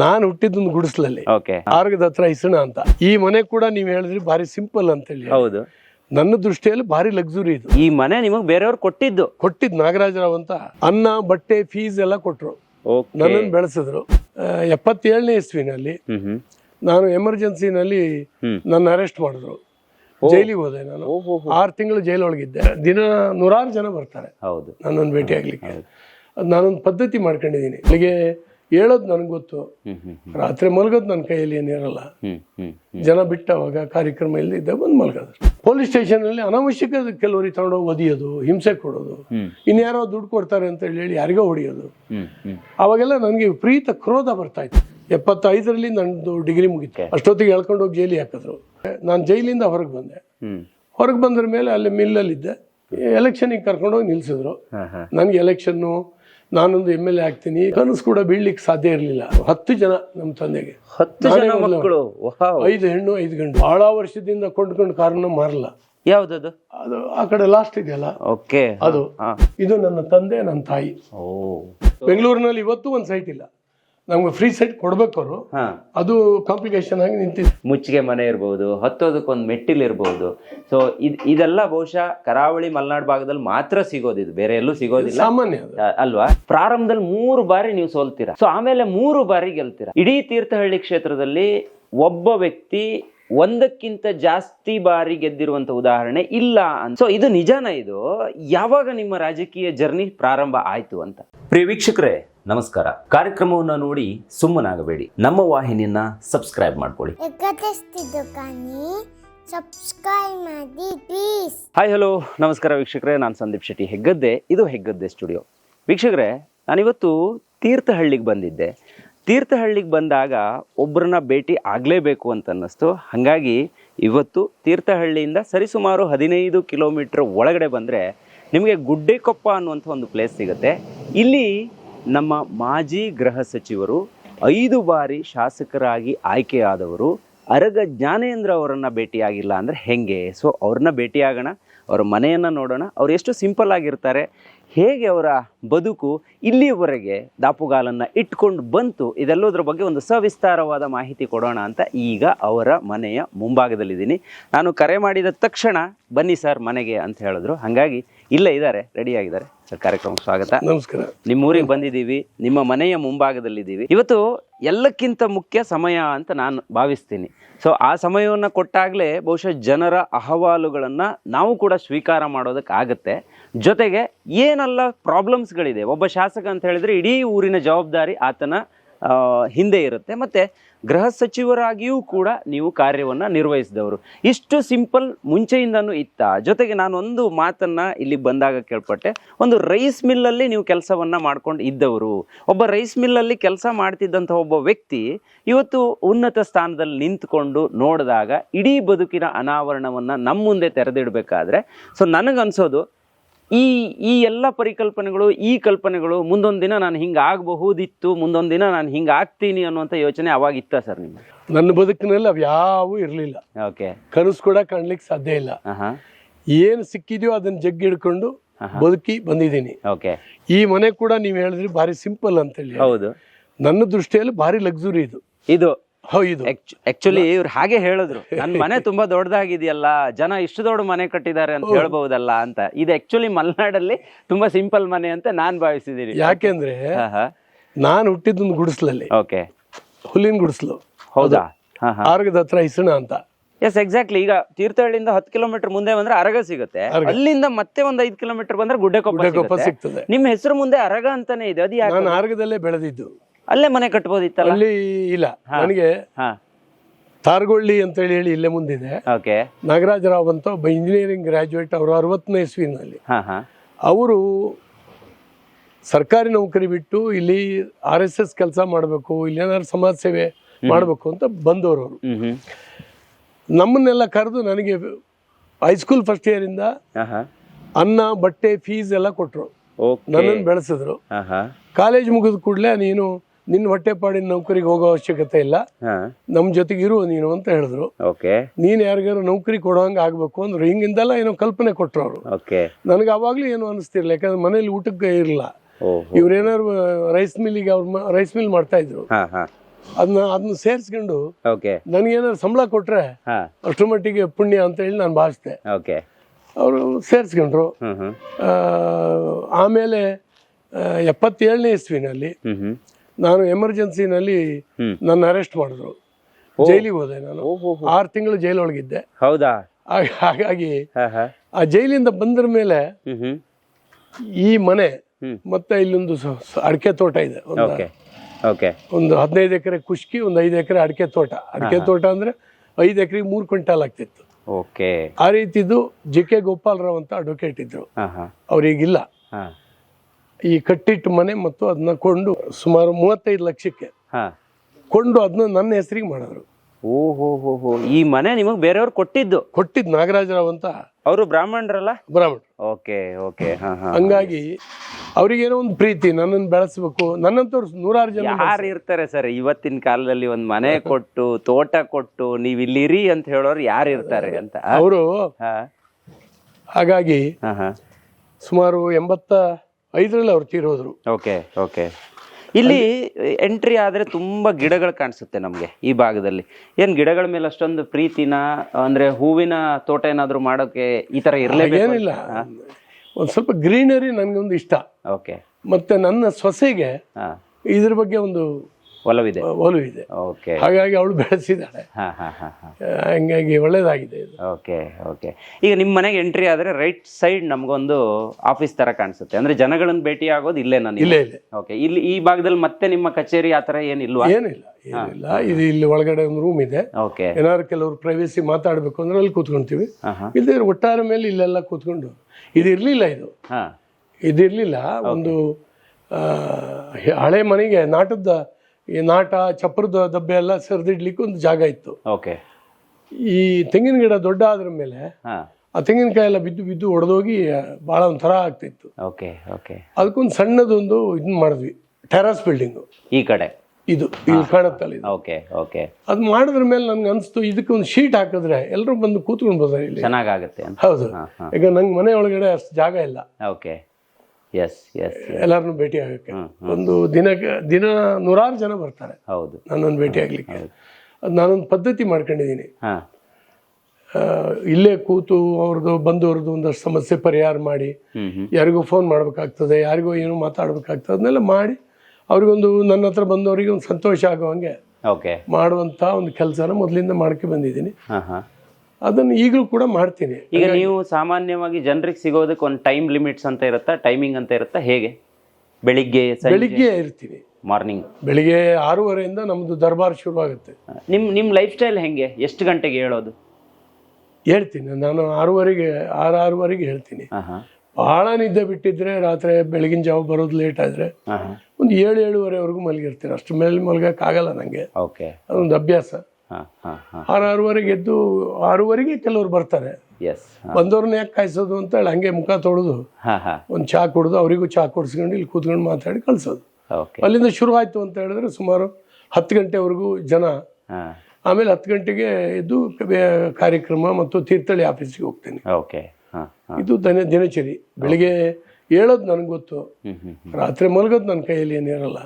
ನಾನು ಹುಟ್ಟಿದ್ದೊಂದು ಗುಡಿಸ್ಲಲ್ಲಿ. ಓಕೆ ಆರ್ಗದ ಹತ್ರ ಇಸಣ ಅಂತ. ಈ ಮನೆ ಕೂಡ ನೀವು ಹೇಳಿದ್ರಿ ಭಾರಿ ಸಿಂಪಲ್ ಅಂತ ಹೇಳಿ ಹೌದು. ನನ್ನ ದೃಷ್ಟಿಯಲ್ಲಿ ಭಾರಿ ಲಕ್ಸುರಿ ಇದು. ಈ ಮನೆ ನಿಮಗೆ ಬೇರೆಯವ್ರು ಕೊಟ್ಟಿದ್ದು. ಕೊಟ್ಟಿದ್ ನಾಗರಾಜರಾವ್ ಅಂತ. ಅನ್ನ ಬಟ್ಟೆ ಫೀಸ್ ಎಲ್ಲ ಕೊಟ್ರು. ನನ್ನನ್ನು ಬೆಳೆಸಿದ್ರು. ಎಪ್ಪತ್ತೇಳನೇ ಇಸ್ವಿನಲ್ಲಿ ನಾನು ಎಮರ್ಜೆನ್ಸಿನಲ್ಲಿ ನನ್ನ ಅರೆಸ್ಟ್ ಮಾಡಿದ್ರು. ಜೈಲಿಗೆ ಹೋದೆ ನಾನು. ಆರು ತಿಂಗಳು ಜೈಲೊಳಗಿದ್ದೆ. ದಿನ ನೂರಾರು ಜನ ಬರ್ತಾರೆ. ಹೌದು. ನನ್ನನ್ನು ಭೇಟಿ ಆಗ್ಲಿಕ್ಕೆ. ನಾನೊಂದು ಪದ್ಧತಿ ಮಾಡ್ಕೊಂಡಿದ್ದೀನಿ. ಅಲ್ಲಿಗೆ ಹೇಳೋದು ನನಗೆ ಗೊತ್ತು. ರಾತ್ರಿ ಮಲಗೋದು ನನ್ನ ಕೈಯಲ್ಲಿ ಏನಿರಲ್ಲ ಜನ ಬಿಟ್ಟವಾಗ ಕಾರ್ಯಕ್ರಮ ಇದ್ದ ಬಂದು ಮಲಗೋದು. ಪೊಲೀಸ್ ಸ್ಟೇಷನಲ್ಲಿ ಅನಾವಶ್ಯಕ ಕೆಲವರಿಗೆ ತಗೊಂಡೋಗಿ ಒದಿಯೋದು ಹಿಂಸೆ ಕೊಡೋದು. ಇನ್ಯಾರೋ ದುಡ್ಡು ಕೊಡ್ತಾರೆ ಅಂತ ಹೇಳಿ ಯಾರಿಗೋ ಹೊಡೆಯೋದು. ಅವಾಗೆಲ್ಲ ನನಗೆ ವಿಪರೀತ ಕ್ರೋಧ ಬರ್ತಾ ಇತ್ತು. ಎಪ್ಪತ್ತೈದರಲ್ಲಿ ನಂದು ಡಿಗ್ರಿ ಮುಗಿತು. ಅಷ್ಟೊತ್ತಿಗೆ ಹೇಳ್ಕೊಂಡು ಹೋಗಿ ಜೈಲಿಗೆ ಹಾಕಿದ್ರು. ನಾನು ಜೈಲಿಂದ ಹೊರಗೆ ಬಂದೆ. ಹೊರಗೆ ಬಂದ್ರ ಮೇಲೆ ಅಲ್ಲಿ ಮಿಲ್ಲಲ್ಲಿದ್ದೆ ಎಲೆಕ್ಷನಿಗೆ ಕರ್ಕೊಂಡೋಗಿ ನಿಲ್ಸಿದ್ರು. ನನಗೆ ಎಲೆಕ್ಷನ್ನು ನಾನೊಂದು ಎಂ ಎಲ್ ಎ ಆಗ್ತೀನಿ. ಕನಸು ಕೂಡ ಬೀಳ್ಲಿಕ್ಕೆ ಸಾಧ್ಯ ಇರಲಿಲ್ಲ. ಹತ್ತು ಜನ ನಮ್ಮ ತಂದೆಗೆ. ಹತ್ತು ಜನ ಮಕ್ಕಳು. ಐದು ಹೆಣ್ಣು ಐದು ಗಂಡು. ಬಹಳ ವರ್ಷದಿಂದ ಕೊಂಡ್ಕೊಂಡು ಕಾರನ್ನ ಮಾರಲ್ಲ. ಯಾವ್ದದು? ಅದು ಆ ಕಡೆ ಲಾಸ್ಟ್ ಇದೆಯಲ್ಲ? ಓಕೆ. ಅದು. ಇದು ನನ್ನ ತಂದೆ ನನ್ನ ತಾಯಿ. ಬೆಂಗಳೂರಿನಲ್ಲಿ ಇವತ್ತು ಒಂದು ಸೈಟ್ ಇಲ್ಲ. ನಮ್ಗೆ ಫ್ರೀ ಸೈಟ್ ಕೊಡ್ಬೇಕು ಅವರು. ಹಾ. ಅದು ಕಾಂಪ್ಲಿಕೇಶನ್ ಆಗಿ ನಿಂತಿದೆ. ಮುಚ್ಚಿಗೆ ಮನೆ ಇರ್ಬೋದು ಹತ್ತೋದಕ್ಕೊಂದು ಮೆಟ್ಟಿಲ್ ಇರ್ಬೋದು. ಸೊ ಇದ್ ಇದೆಲ್ಲ ಬಹುಶಃ ಕರಾವಳಿ ಮಲೆನಾಡು ಭಾಗದಲ್ಲಿ ಮಾತ್ರ ಸಿಗೋದು ಇದು. ಬೇರೆ ಎಲ್ಲೂ ಸಿಗೋದಿಲ್ಲ. ಸಾಮಾನ್ಯ ಅದು. ಅ- ಅಲ್ವಾ? ಪ್ರಾರಂಭದಲ್ಲಿ ಮೂರು ಬಾರಿ ನೀವು ಸೋಲ್ತೀರಾ? ಸೊ ಆಮೇಲೆ ಮೂರು ಬಾರಿ ಗೆಲ್ತೀರಾ? ಇಡೀ ತೀರ್ಥಹಳ್ಳಿ ಕ್ಷೇತ್ರದಲ್ಲಿ ಒಬ್ಬ ವ್ಯಕ್ತಿ ಒಂದಕ್ಕಿಂತ ಜಾಸ್ತಿ ಬಾರಿ ಗೆದ್ದಿರುವಂತ ಉದಾಹರಣೆ ಇಲ್ಲ ಅಂತ. ಸೊ ಇದು ನಿಜಾನ ಇದು? ಯಾವಾಗ ನಿಮ್ಮ ರಾಜಕೀಯ ಜರ್ನಿ ಪ್ರಾರಂಭ ಆಯ್ತು ಅಂತ? ಪ್ರಿಯ ವೀಕ್ಷಕರೇ ನಮಸ್ಕಾರ. ಕಾರ್ಯಕ್ರಮವನ್ನು ನೋಡಿ ಸುಮ್ಮನಾಗಬೇಡಿ. ನಮ್ಮ ವಾಹಿನಿಯನ್ನ ಸಬ್ಸ್ಕ್ರೈಬ್ ಮಾಡ್ಕೊಳ್ಳಿ. ಹಾಯ್ ಹಲೋ ನಮಸ್ಕಾರ ವೀಕ್ಷಕರೇ ನಾನು ಸಂದೀಪ್ ಶೆಟ್ಟಿ ಹೆಗ್ಗದ್ದೆ. ಇದು ಹೆಗ್ಗದ್ದೆ ಸ್ಟುಡಿಯೋ ವೀಕ್ಷಕರೇ ನಾನಿವತ್ತು ತೀರ್ಥಹಳ್ಳಿಗೆ ಬಂದಿದ್ದೆ. ತೀರ್ಥಹಳ್ಳಿಗೆ ಬಂದಾಗ ಒಬ್ಬರನ್ನ ಭೇಟಿ ಆಗಲೇಬೇಕು ಅಂತ ಅನ್ನಿಸ್ತು ಹಾಗಾಗಿ ಇವತ್ತು ತೀರ್ಥಹಳ್ಳಿಯಿಂದ ಸರಿಸುಮಾರು ಹದಿನೈದು ಕಿಲೋಮೀಟ್ರ್ ಒಳಗಡೆ ಬಂದರೆ ನಿಮಗೆ ಗುಡ್ಡೆಕೊಪ್ಪ ಅನ್ನುವಂಥ ಒಂದು ಪ್ಲೇಸ್ ಸಿಗುತ್ತೆ. ಇಲ್ಲಿ ನಮ್ಮ ಮಾಜಿ ಗೃಹ ಸಚಿವರು ಐದು ಬಾರಿ ಶಾಸಕರಾಗಿ ಆಯ್ಕೆಯಾದವರು ಅರಗ ಜ್ಞಾನೇಂದ್ರ ಅವರನ್ನು ಭೇಟಿಯಾಗಿಲ್ಲ ಅಂದರೆ ಹೆಂಗೆ? ಸೊ ಅವ್ರನ್ನ ಭೇಟಿಯಾಗೋಣ, ಅವರ ಮನೆಯನ್ನು ನೋಡೋಣ, ಅವ್ರು ಎಷ್ಟು ಸಿಂಪಲ್ ಆಗಿರ್ತಾರೆ, ಹೇಗೆ ಅವರ ಬದುಕು ಇಲ್ಲಿಯವರೆಗೆ ದಾಪುಗಾಲನ್ನು ಇಟ್ಕೊಂಡು ಬಂತು, ಇದೆಲ್ಲದರ ಬಗ್ಗೆ ಒಂದು ಸವಿಸ್ತಾರವಾದ ಮಾಹಿತಿ ಕೊಡೋಣ ಅಂತ ಈಗ ಅವರ ಮನೆಯ ಮುಂಭಾಗದಲ್ಲಿದ್ದೀನಿ. ನಾನು ಕರೆ ಮಾಡಿದ ತಕ್ಷಣ ಬನ್ನಿ ಸರ್ ಮನೆಗೆ ಅಂತ ಹೇಳಿದ್ರು. ಹಾಗಾಗಿ ಇಲ್ಲೇ ಇದ್ದಾರೆ ರೆಡಿ ಆಗಿದ್ದಾರೆ. ಸರ್ ಕಾರ್ಯಕ್ರಮಕ್ಕೆ ಸ್ವಾಗತ. ನಮಸ್ಕಾರ. ನಿಮ್ಮ ಊರಿಗೆ ಬಂದಿದ್ದೀವಿ ನಿಮ್ಮ ಮನೆಯ ಮುಂಭಾಗದಲ್ಲಿದ್ದೀವಿ. ಇವತ್ತು ಎಲ್ಲಕ್ಕಿಂತ ಮುಖ್ಯ ಸಮಯ ಅಂತ ನಾನು ಭಾವಿಸ್ತೀನಿ. ಸೊ ಆ ಸಮಯವನ್ನು ಕೊಟ್ಟಾಗಲೇ ಬಹುಶಃ ಜನರ ಅಹವಾಲುಗಳನ್ನು ನಾವು ಕೂಡ ಸ್ವೀಕಾರ ಮಾಡೋದಕ್ಕಾಗತ್ತೆ ಜೊತೆಗೆ ಏನೆಲ್ಲ ಪ್ರಾಬ್ಲಮ್ಸ್ಗಳಿದೆ ಒಬ್ಬ ಶಾಸಕ ಅಂತ ಹೇಳಿದ್ರೆ ಇಡೀ ಊರಿನ ಜವಾಬ್ದಾರಿ ಆತನ ಹಿಂದೆ ಇರುತ್ತೆ. ಮತ್ತೆ ಗೃಹ ಸಚಿವರಾಗಿಯೂ ಕೂಡ ನೀವು ಕಾರ್ಯವನ್ನು ನಿರ್ವಹಿಸಿದವರು. ಇಷ್ಟು ಸಿಂಪಲ್ ಮುಂಚೆಯಿಂದನೂ ಇತ್ತ. ಜೊತೆಗೆ ನಾನು ಒಂದು ಮಾತನ್ನ ಇಲ್ಲಿ ಬಂದಾಗ ಕೇಳ್ಪಟ್ಟೆ. ಒಂದು ರೈಸ್ ಮಿಲ್ಲಲ್ಲಿ ನೀವು ಕೆಲಸವನ್ನು ಮಾಡ್ಕೊಂಡು ಇದ್ದವರು. ಒಬ್ಬ ರೈಸ್ ಮಿಲ್ಲಲ್ಲಿ ಕೆಲಸ ಮಾಡ್ತಿದ್ದಂಥ ಒಬ್ಬ ವ್ಯಕ್ತಿ ಇವತ್ತು ಉನ್ನತ ಸ್ಥಾನದಲ್ಲಿ ನಿಂತ್ಕೊಂಡು ನೋಡಿದಾಗ ಇಡೀ ಬದುಕಿನ ಅನಾವರಣವನ್ನು ನಮ್ಮ ಮುಂದೆ ತೆರೆದಿಡಬೇಕಾದ್ರೆ. ಸೊ ನನಗನ್ಸೋದು ಈ ಈ ಎಲ್ಲ ಪರಿಕಲ್ಪನೆಗಳು ಈ ಕಲ್ಪನೆಗಳು ಮುಂದೊಂದು ದಿನ ನಾನು ಹಿಂಗೆ ಆಗಬಹುದಿತ್ತು ಮುಂದೊಂದು ದಿನ ನಾನು ಹಿಂಗೆ ಆಗ್ತೀನಿ ಅನ್ನುವಂಥ ಯೋಚನೆ ಅವಾಗ ಇತ್ತ ಸರ್ ನಿಮ್ಗೆ? ನನ್ನ ಬದುಕಿನಲ್ಲಿ ಅವು ಯಾವೂ ಇರಲಿಲ್ಲ. ಓಕೆ. ಕನಸು ಕೂಡ ಕಾಣ್ಲಿಕ್ಕೆ ಸಾಧ್ಯ ಇಲ್ಲ. ಹಾಂ ಏನು ಸಿಕ್ಕಿದೆಯೋ ಅದನ್ನ ಜಗ್ಗಿ ಹಿಡ್ಕೊಂಡು ಬದುಕಿ ಬಂದಿದ್ದೀನಿ. ಓಕೆ. ಈ ಮನೆ ಕೂಡ ನೀವು ಹೇಳಿದ್ರಿ ಭಾರಿ ಸಿಂಪಲ್ ಅಂತ ಹೇಳಿ ಹೌದು. ನನ್ನ ದೃಷ್ಟಿಯಲ್ಲಿ ಭಾರಿ ಲಕ್ಸುರಿ ಇದು. ಇದು ಹೌದು. ಆಕ್ಚುಲಿ ಇವ್ರು ಹಾಗೆ ಹೇಳಿದ್ರು. ನನ್ನ ಮನೆ ತುಂಬಾ ದೊಡ್ಡದಾಗಿದೆಯಲ್ಲ ಜನ ಇಷ್ಟು ದೊಡ್ಡ ಮನೆ ಕಟ್ಟಿದ್ದಾರೆ ಅಂತ ಹೇಳ್ಬಹುದಲ್ಲ ಅಂತ. ಇದು ಆಕ್ಚುಲಿ ಮಲೆನಾಡಲ್ಲಿ ತುಂಬಾ ಸಿಂಪಲ್ ಮನೆ ಅಂತ ನಾನ್ ಭಾವಿಸಿದೀನಿ. ಯಾಕೆಂದ್ರೆ ನಾನು ಹುಟ್ಟಿದ್ದೊಂದು ಗುಡಿಸ್ಲಲ್ಲಿ. ಓಕೆ. ಹುಲ್ಲಿನ ಗುಡಿಸ್ಲು. ಹೌದಾ? ಆರ್ಗದ ಹತ್ರ ಇಸಣ ಅಂತ. ಎಸ್ ಎಕ್ಸಾಕ್ಟ್ಲಿ ಈಗ ತೀರ್ಥಹಳ್ಳಿಯಿಂದ ಹತ್ತು ಕಿಲೋಮೀಟರ್ ಮುಂದೆ ಬಂದ್ರೆ ಅರಗ ಸಿಗುತ್ತೆ. ಅಲ್ಲಿಂದ ಮತ್ತೆ ಒಂದ್ ಐದು ಕಿಲೋಮೀಟರ್ ಬಂದ್ರೆ ಗುಡ್ಡೆಕೊಪ್ಪ ಸಿಗ್ತದೆ. ನಿಮ್ಮ ಹೆಸರು ಮುಂದೆ ಅರಗ ಅಂತಾನೆ ಇದೆ. ಅದು ನಾನು ಆರ್ಗದಲ್ಲೇ ಬೆಳೆದಿದ್ದು. ಅಲ್ಲೇ ಮನೆ ಕಟ್ಬೋದಿತ್ತಲ್ಲ? ಅಲ್ಲಿ ಇಲ್ಲ. ನನಗೆ ಹಾ. ತಾರ್ಗೊಳ್ಳಿ ಅಂತ ಹೇಳಿ ಹೇಳಿ ಇಲ್ಲೇ ಮುಂದಿದೆ. ಓಕೆ. ನಾಗರಾಜರಾವ್ ಅಂತ ಒಬ್ಬ ಇಂಜಿನಿಯರಿಂಗ್ ಗ್ರಾಜುಯೇಟ್ ಅವರು ಅರವತ್ತನೇ ಇಸ್ವಿನಲ್ಲಿ. ಹಾ ಹಾ. ಅವರು ಸರ್ಕಾರಿ ನೌಕರಿ ಬಿಟ್ಟು ಇಲ್ಲಿ ಆರ್ ಎಸ್ ಎಸ್ ಕೆಲಸ ಮಾಡಬೇಕು ಇಲ್ಲಿ ಏನಾದ್ರು ಸಮಾಜ ಸೇವೆ ಮಾಡಬೇಕು ಅಂತ ಬಂದವರು ಅವರು. ಹ್ಮ್ ಹ್ಮ್. ನಮ್ಮನ್ನೆಲ್ಲ ಕರೆದು ನನಗೆ ಹೈಸ್ಕೂಲ್ ಫಸ್ಟ್ ಇಯರಿಂದ ಇಂದ ಹಾ ಅನ್ನ ಬಟ್ಟೆ ಫೀಸ್ ಎಲ್ಲ ಕೊಟ್ಟರು ಓಕೆ. ನನ್ನನ್ನು ಬೆಳೆಸಿದ್ರು. ಹಾ ಹಾ. ಕಾಲೇಜ್ ಮುಗಿದ ಕೂಡಲೇ ನೀನು ನಿನ್ನ ಹೊಟ್ಟೆಪಾಡಿನ ನೌಕರಿಗೆ ಹೋಗೋ ಅವಶ್ಯಕತೆ ಇಲ್ಲ. ನಮ್ಮ ಜೊತೆಗೆ ಇರು ನೀನು ಅಂತ ಹೇಳಿದ್ರು. ಓಕೆ. ನೀನು ಯಾರಿಗಾರು ನೌಕರಿ ಕೊಡೋಂಗ ಆಗ್ಬೇಕು ಅಂದ್ರು. ಹಿಂಗಿಂದೆಲ್ಲ ಏನೋ ಕಲ್ಪನೆ ಕೊಟ್ಟರು ಅವರು. ನನಗೆ ಅವಾಗಲೂ ಏನು ಅನಿಸ್ತಿರ್ಲಿಲ್ಲ. ಯಾಕಂದ್ರೆ ಮನೇಲಿ ಊಟಕ್ಕೆ ಇರಲಿಲ್ಲ. ಇವ್ರ ಇವ್ರೇನಾದ್ರು ರೈಸ್ ಮಿಲ್ಲಿಗೆ ಅವ್ರ ರೈಸ್ ಮಿಲ್ ಮಾಡ್ತಾ ಇದ್ರು. ಅದನ್ನ ಅದನ್ನ ಸೇರಿಸ್ಕೊಂಡು ನನಗೇನಾದ್ರು ಸಂಬಳ ಕೊಟ್ರೆ ಅಷ್ಟು ಅಷ್ಟರ ಮಟ್ಟಿಗೆ ಪುಣ್ಯ ಅಂತ ಹೇಳಿ ನಾನು ಭಾವಿಸ್ದೆ. ಅವರು ಸೇರಿಸ್ಕೊಂಡ್ರು. ಆಮೇಲೆ ಎಪ್ಪತ್ತೇಳನೇ ಇಸ್ವಿನಲ್ಲಿ ನಾನು ಎಮರ್ಜೆನ್ಸಿನಲ್ಲಿ ನನ್ನ ಅರೆಸ್ಟ್ ಮಾಡಿದ್ರು. ಜೈಲಿಗೆ ಹೋದೆ ನಾನು. ಆರು ತಿಂಗಳು ಜೈಲೊಳಗಿದ್ದೆ. ಹೌದಾ? ಹಾಗಾಗಿ ಆ ಜೈಲಿಂದ ಬಂದ್ರ ಮೇಲೆ ಈ ಮನೆ ಮತ್ತೆ ಇಲ್ಲೊಂದು ಅಡಿಕೆ ತೋಟ ಇದೆ. ಒಂದು ಹದಿನೈದು ಎಕರೆ ಕುಷ್ಕಿ ಒಂದು ಐದು ಎಕರೆ ಅಡಿಕೆ ತೋಟ. ಅಡಿಕೆ ತೋಟ ಅಂದ್ರೆ ಐದು ಎಕರೆಗೆ ಮೂರು ಕ್ವಿಂಟಾಲ್ ಆಗ್ತಿತ್ತು. ಓಕೆ. ಆ ರೀತಿದು ಜಿ ಕೆ ಗೋಪಾಲರಾವ್ ಅಂತ ಅಡ್ವೊಕೇಟ್ ಇದ್ರು. ಅವ್ರೀಗಿಲ್ಲ ಈ ಕಟ್ಟಿಟ್ಟ ಮನೆ ಮತ್ತು ಅದನ್ನ ಕೊಂಡು ಸುಮಾರು ಮೂವತ್ತೈದು ಲಕ್ಷಕ್ಕೆ ಹಾ. ಕೊಂಡು ಅದನ್ನ ನನ್ನ ಹೆಸರಿಗೆ ಮಾಡಿದ್ರು. ಓಹೋಹೋಹೋ ಹೋ ಹೋ ಹೋ. ಈ ಮನೆ ನಿಮಗೆ ಬೇರೆಯವ್ರು ಕೊಟ್ಟಿದ್ದು? ಕೊಟ್ಟಿದ್ದು ನಾಗರಾಜರಾವ್ ಅಂತ ಅವರು ಬ್ರಾಹ್ಮಣರಲ್ಲ? ಬ್ರಾಹ್ಮಣ ಓಕೆ ಓಕೆ. ಹಾ ಹಾ ಹಂಗಾಗಿ ಅವ್ರಿಗೇನೋ ಒಂದು ಪ್ರೀತಿ ನನ್ನನ್ನು ಬೆಳೆಸ್ಬೇಕು. ನನ್ನಂತವ್ರು ನೂರಾರು ಜನ ಯಾರು ಇರ್ತಾರೆ ಸರ್? ಇವತ್ತಿನ ಕಾಲದಲ್ಲಿ ಒಂದು ಮನೆ ಕೊಟ್ಟು ತೋಟ ಕೊಟ್ಟು ನೀವ್ ಇಲ್ಲಿರಿ ಅಂತ ಹೇಳೋರು ಯಾರು ಇರ್ತಾರೆ ಅಂತ? ಅವರು ಹಾ. ಹಾಗಾಗಿ ಹಾ ಹಾ. ಸುಮಾರು ಎಂಬತ್ತ ಐದರಲ್ಲಿ ಅವ್ರು ತೀರೋದ್ರು. Okay okay. ಇಲ್ಲಿ ಎಂಟ್ರಿ ಆದರೆ ತುಂಬ ಗಿಡಗಳು ಕಾಣಿಸುತ್ತೆ ನಮಗೆ ಈ ಭಾಗದಲ್ಲಿ. ಏನು ಗಿಡಗಳ ಮೇಲೆ ಅಷ್ಟೊಂದು ಪ್ರೀತಿನ ಅಂದರೆ ಹೂವಿನ ತೋಟ ಏನಾದರೂ ಮಾಡೋಕ್ಕೆ ಈ ಥರ ಇರ್ಲೇಬೇಕು ಏನಿಲ್ಲ. ಒಂದು ಸ್ವಲ್ಪ ಗ್ರೀನರಿ ನನಗೊಂದು ಇಷ್ಟ. ಓಕೆ. ಮತ್ತು ನನ್ನ ಸೊಸೆಗೆ ಇದ್ರ ಬಗ್ಗೆ ಒಂದು ಒಲವಿದೆ. ಒಲವಿದೆ. ಓಕೆ ಹಾಗಾಗಿ ಅವಳು ಬೆಳೆಸಿದಾಳೆ ಹಾ ಹಾ ಹಾ ಹಾ. ಹಂಗಾಗಿ ಒಳ್ಳೇದಾಗಿದೆ ಇದು. ಓಕೆ ಓಕೆ ಈಗ ನಿಮ್ಮ ಮನೆಗೆ ಎಂಟ್ರಿ ಆದ್ರೆ ರೈಟ್ ಸೈಡ್ ನಮಗೊಂದು ಆಫೀಸ್ ತರ ಕಾಣಿಸುತ್ತೆ. ಅಂದ್ರೆ ಜನಗಳನ್ನ ಭೇಟಿ ಆಗೋದು ಇಲ್ಲೇ ನಾನು ಇಲ್ಲೇ ಇದೆ ಓಕೆ ಇಲ್ಲಿ ಈ ಭಾಗದಲ್ಲಿ ಮತ್ತೆ ನಿಮ್ಮ ಕಚೇರಿ ಆ ಥರ ಏನಿಲ್ವಾ? ಏನಿಲ್ಲ ಏನಿಲ್ಲ. ಇದು ಇಲ್ಲಿ ಒಳಗಡೆ ಒಂದು ರೂಮ್ ಇದೆ. ಓಕೆ ಏನಾದ್ರು ಕೆಲವರು ಪ್ರೈವೇಸಿ ಮಾತಾಡಬೇಕು ಅಂದ್ರೆ ಅಲ್ಲಿ ಕೂತ್ಕೊಂತೀವಿ. ಇಲ್ಲದೆ ಒಟ್ಟಾರೆ ಮೇಲೆ ಇಲ್ಲೆಲ್ಲ ಕೂತ್ಕೊಂಡು. ಇದು ಇರಲಿಲ್ಲ ಇದು. ಹಾ. ಇದಿರಲಿಲ್ಲ ಒಂದು ಹಳೆ ಮನೆಗೆ ನಾಟದ ಈ ನಾಟ ಚಪ್ರದ ದಬ್ಬೆ ಎಲ್ಲ ಸರಿದಿಡ್ಲಿಕ್ಕೆ ಒಂದು ಜಾಗ ಇತ್ತು. ಓಕೆ. ಈ ತೆಂಗಿನ ಗಿಡ ದೊಡ್ಡ ಆದ್ರ ಮೇಲೆ ಆ ತೆಂಗಿನಕಾಯಿ ಎಲ್ಲ ಬಿದ್ದು ಬಿದ್ದು ಒಡೆದೋಗಿ ಭಾಳ ಒಂಥರ ಆಗ್ತಿತ್ತು. Okay okay. ಅದಕ್ಕೊಂದು ಸಣ್ಣದೊಂದು ಇದನ್ನ ಮಾಡಿದ್ವಿ ಟೆರಸ್ ಬಿಲ್ಡಿಂಗು ಈ ಕಡೆ? ಇದು ಇಲ್ಲಿ ಕಾಣುತ್ತಲ್ಲ ಇದು. Okay okay. ಅದು ಮಾಡಿದ್ರ ಮೇಲೆ ನನ್ಗೆ ಅನಿಸ್ತು ಇದಕ್ಕೆ ಒಂದು ಶೀಟ್ ಹಾಕಿದ್ರೆ ಎಲ್ಲರೂ ಬಂದು ಕೂತ್ಕೊಳ್ಬೋದು ಇಲ್ಲಿ. ಚೆನ್ನಾಗಾಗುತ್ತೆ ಹೌದು. ಈಗ ನಂಗೆ ಮನೆ ಒಳಗಡೆ ಅಷ್ಟು ಜಾಗ ಇಲ್ಲ. ಓಕೆ. ಎಲ್ಲರನ್ನು ಭೇಟಿ ಆಗಕ್ಕೆ. ಒಂದು ದಿನಕ್ಕೆ ದಿನ ನೂರಾರು ಜನ ಬರ್ತಾರೆ. ಹೌದು. ನನ್ನನ್ನು ಭೇಟಿ ಆಗ್ಲಿಕ್ಕೆ. ಅದು ನಾನೊಂದು ಪದ್ಧತಿ ಮಾಡ್ಕೊಂಡಿದ್ದೀನಿ. ಇಲ್ಲೇ ಕೂತು ಅವ್ರದ್ದು ಬಂದವ್ರದ್ದು ಒಂದಷ್ಟು ಸಮಸ್ಯೆ ಪರಿಹಾರ ಮಾಡಿ ಯಾರಿಗೂ ಫೋನ್ ಮಾಡ್ಬೇಕಾಗ್ತದೆ ಯಾರಿಗೋ ಏನು ಮಾತಾಡ್ಬೇಕಾಗ್ತದೆ ಅದನ್ನೆಲ್ಲ ಮಾಡಿ ಅವ್ರಿಗೊಂದು ನನ್ನ ಹತ್ರ ಬಂದವರಿಗೆ ಒಂದು ಸಂತೋಷ ಆಗುವಂಗೆ ಓಕೆ ಮಾಡುವಂಥ ಒಂದು ಕೆಲಸನ ಮೊದಲಿಂದ ಮಾಡ್ಕೊ ಬಂದಿದ್ದೀನಿ. ಅದನ್ನು ಈಗಲೂ ಕೂಡ ಮಾಡ್ತೀನಿ. ಈಗ ನೀವು ಸಾಮಾನ್ಯವಾಗಿ ಜನರಿಗೆ ಸಿಗೋದಕ್ಕೆ ಒಂದು ಟೈಮ್ ಲಿಮಿಟ್ಸ್ ಅಂತ ಇರುತ್ತಾ? ಟೈಮಿಂಗ್ ಅಂತ ಇರುತ್ತಾ? ಹೇಗೆ? ಬೆಳಿಗ್ಗೆ ಬೆಳಿಗ್ಗೆ ಇರ್ತೀನಿ. ಮಾರ್ನಿಂಗ್ ಬೆಳಿಗ್ಗೆ ಆರೂವರೆಯಿಂದ ನಮ್ಮದು ದರ್ಬಾರ್ ಶುರು ಆಗುತ್ತೆ ನಿಮ್ಮ ನಿಮ್ ಲೈಫ್ ಸ್ಟೈಲ್ ಹೆಂಗೆ? ಎಷ್ಟು ಗಂಟೆಗೆ ಹೇಳೋದು? ಹೇಳ್ತೀನಿ. ನಾನು ಆರೂವರೆಗೆ ಆರು ಆರೂವರೆಗೆ ಹೇಳ್ತೀನಿ ಬಹಳ ನಿದ್ದೆ ಬಿಟ್ಟಿದ್ರೆ ರಾತ್ರಿ ಬೆಳಗಿನ ಜಾವ ಬರೋದು ಲೇಟ್ ಆದರೆ ಒಂದು ಏಳು ಏಳುವರೆವರೆಗೂ ಮಲಗಿರ್ತೀನಿ. ಅಷ್ಟು ಮೇಲೆ ಮಲಗೋಕ್ಕಾಗಲ್ಲ ನನಗೆ ಓಕೆ ಅದೊಂದು ಅಭ್ಯಾಸ. ಆರು ಆರೂವರೆಗೆ ಎದ್ದು ಆರೂವರೆಗೆ ಕೆಲವ್ರು ಬರ್ತಾರೆ. ಬಂದವ್ರನ್ನ ಯಾಕೆ ಕಾಯಿಸೋದು ಅಂತ ಹೇಳಿ ಹಂಗೆ ಮುಖ ತೊಳೆದು ಒಂದು ಚಹಾ ಕುಡಿದು ಅವರಿಗೂ ಚಹಾ ಕುಡಿಸ್ಕೊಂಡು ಇಲ್ಲಿ ಕೂತ್ಕೊಂಡು ಮಾತಾಡಿ ಕಳಿಸೋದು. ಅಲ್ಲಿಂದ ಶುರು ಆಯ್ತು ಅಂತ ಹೇಳಿದ್ರೆ ಸುಮಾರು ಹತ್ತು ಗಂಟೆವರೆಗೂ ಜನ. ಆಮೇಲೆ ಹತ್ತು ಗಂಟೆಗೆ ಎದ್ದು ಬೇ- ಕಾರ್ಯಕ್ರಮ ಮತ್ತು ತೀರ್ಥಹಳ್ಳಿ ಆಫೀಸಿಗೆ ಹೋಗ್ತೇನೆ. ಇದು ದಿನ ದಿನಚರಿ. ಬೆಳಿಗ್ಗೆ ಹೇಳೋದು ನನಗೆ ಗೊತ್ತು. ರಾತ್ರಿ ಮಲಗೋದು ನನ್ನ ಕೈಯಲ್ಲಿ ಏನಿರಲ್ಲ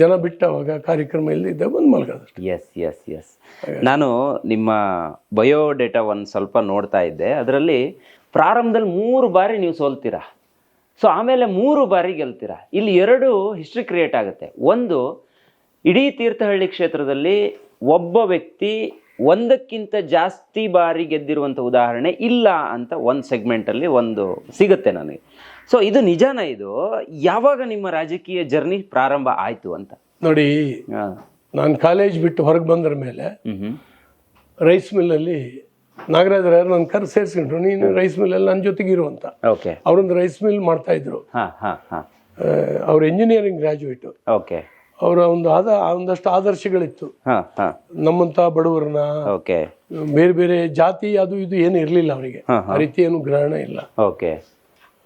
ಜನ ಬಿಟ್ಟವಾಗ ಕಾರ್ಯಕ್ರಮ ಇಲ್ಲದಿದ್ದಾಗ ಬಂದು ಮಲಗೋದು ಎಸ್ ಎಸ್ ಎಸ್ ನಾನು ನಿಮ್ಮ ಬಯೋಡೇಟಾ ಒಂದು ಸ್ವಲ್ಪ ನೋಡ್ತಾ ಇದ್ದೆ. ಅದರಲ್ಲಿ ಪ್ರಾರಂಭದಲ್ಲಿ ಮೂರು ಬಾರಿ ನೀವು ಸೋಲ್ತೀರಾ? ಸೊ ಆಮೇಲೆ ಮೂರು ಬಾರಿ ಗೆಲ್ತೀರಾ? ಇಲ್ಲಿ ಎರಡು ಹಿಸ್ಟ್ರಿ ಕ್ರಿಯೇಟ್ ಆಗುತ್ತೆ. ಒಂದು ಇಡೀ ತೀರ್ಥಹಳ್ಳಿ ಕ್ಷೇತ್ರದಲ್ಲಿ ಒಬ್ಬ ವ್ಯಕ್ತಿ ಒಂದಕ್ಕಿಂತ ಜಾಸ್ತಿ ಬಾರಿ ಗೆದ್ದಿರುವಂಥ ಉದಾಹರಣೆ ಇಲ್ಲ ಅಂತ ಒಂದು ಸೆಗ್ಮೆಂಟಲ್ಲಿ ಒಂದು ಸಿಗುತ್ತೆ ನನಗೆ. ಸೊ ಇದು ನಿಜಾನ ಇದು? ಯಾವಾಗ ನಿಮ್ಮ ರಾಜಕೀಯ ಜರ್ನಿ ಪ್ರಾರಂಭ ಆಯಿತು ಅಂತ? ನೋಡಿ ನಾನು ಕಾಲೇಜ್ ಬಿಟ್ಟು ಹೊರಗೆ ಬಂದ್ರ ಮೇಲೆ ರೈಸ್ ಮಿಲ್ಲಲ್ಲಿ ನಾಗರಾಜ್ ರಾಯರು ನನ್ನ ಕರ್ ಸೇರಿಸ್ಕೊಂಡ್ರು. ನೀನು ರೈಸ್ ಮಿಲ್ಲಲ್ಲಿ ನನ್ನ ಜೊತೆಗೆ ಇರುವಂತ ಓಕೆ ಅವರೊಂದು ರೈಸ್ ಮಿಲ್ ಮಾಡ್ತಾ ಇದ್ರು. ಅವ್ರ ಇಂಜಿನಿಯರಿಂಗ್ ಗ್ರಾಜುಯೇಟ್ ಓಕೆ ಅವರ ಒಂದು ಆದ ಒಂದಷ್ಟು ಆದರ್ಶಗಳಿತ್ತು. ನಮ್ಮಂತ ಬಡವರನ್ನ ಓಕೆ ಬೇರೆ ಬೇರೆ ಜಾತಿ ಅದು ಇದು ಏನು ಇರಲಿಲ್ಲ ಅವರಿಗೆ. ಆ ರೀತಿ ಏನು ಗ್ರಹಣ ಇಲ್ಲ. ಓಕೆ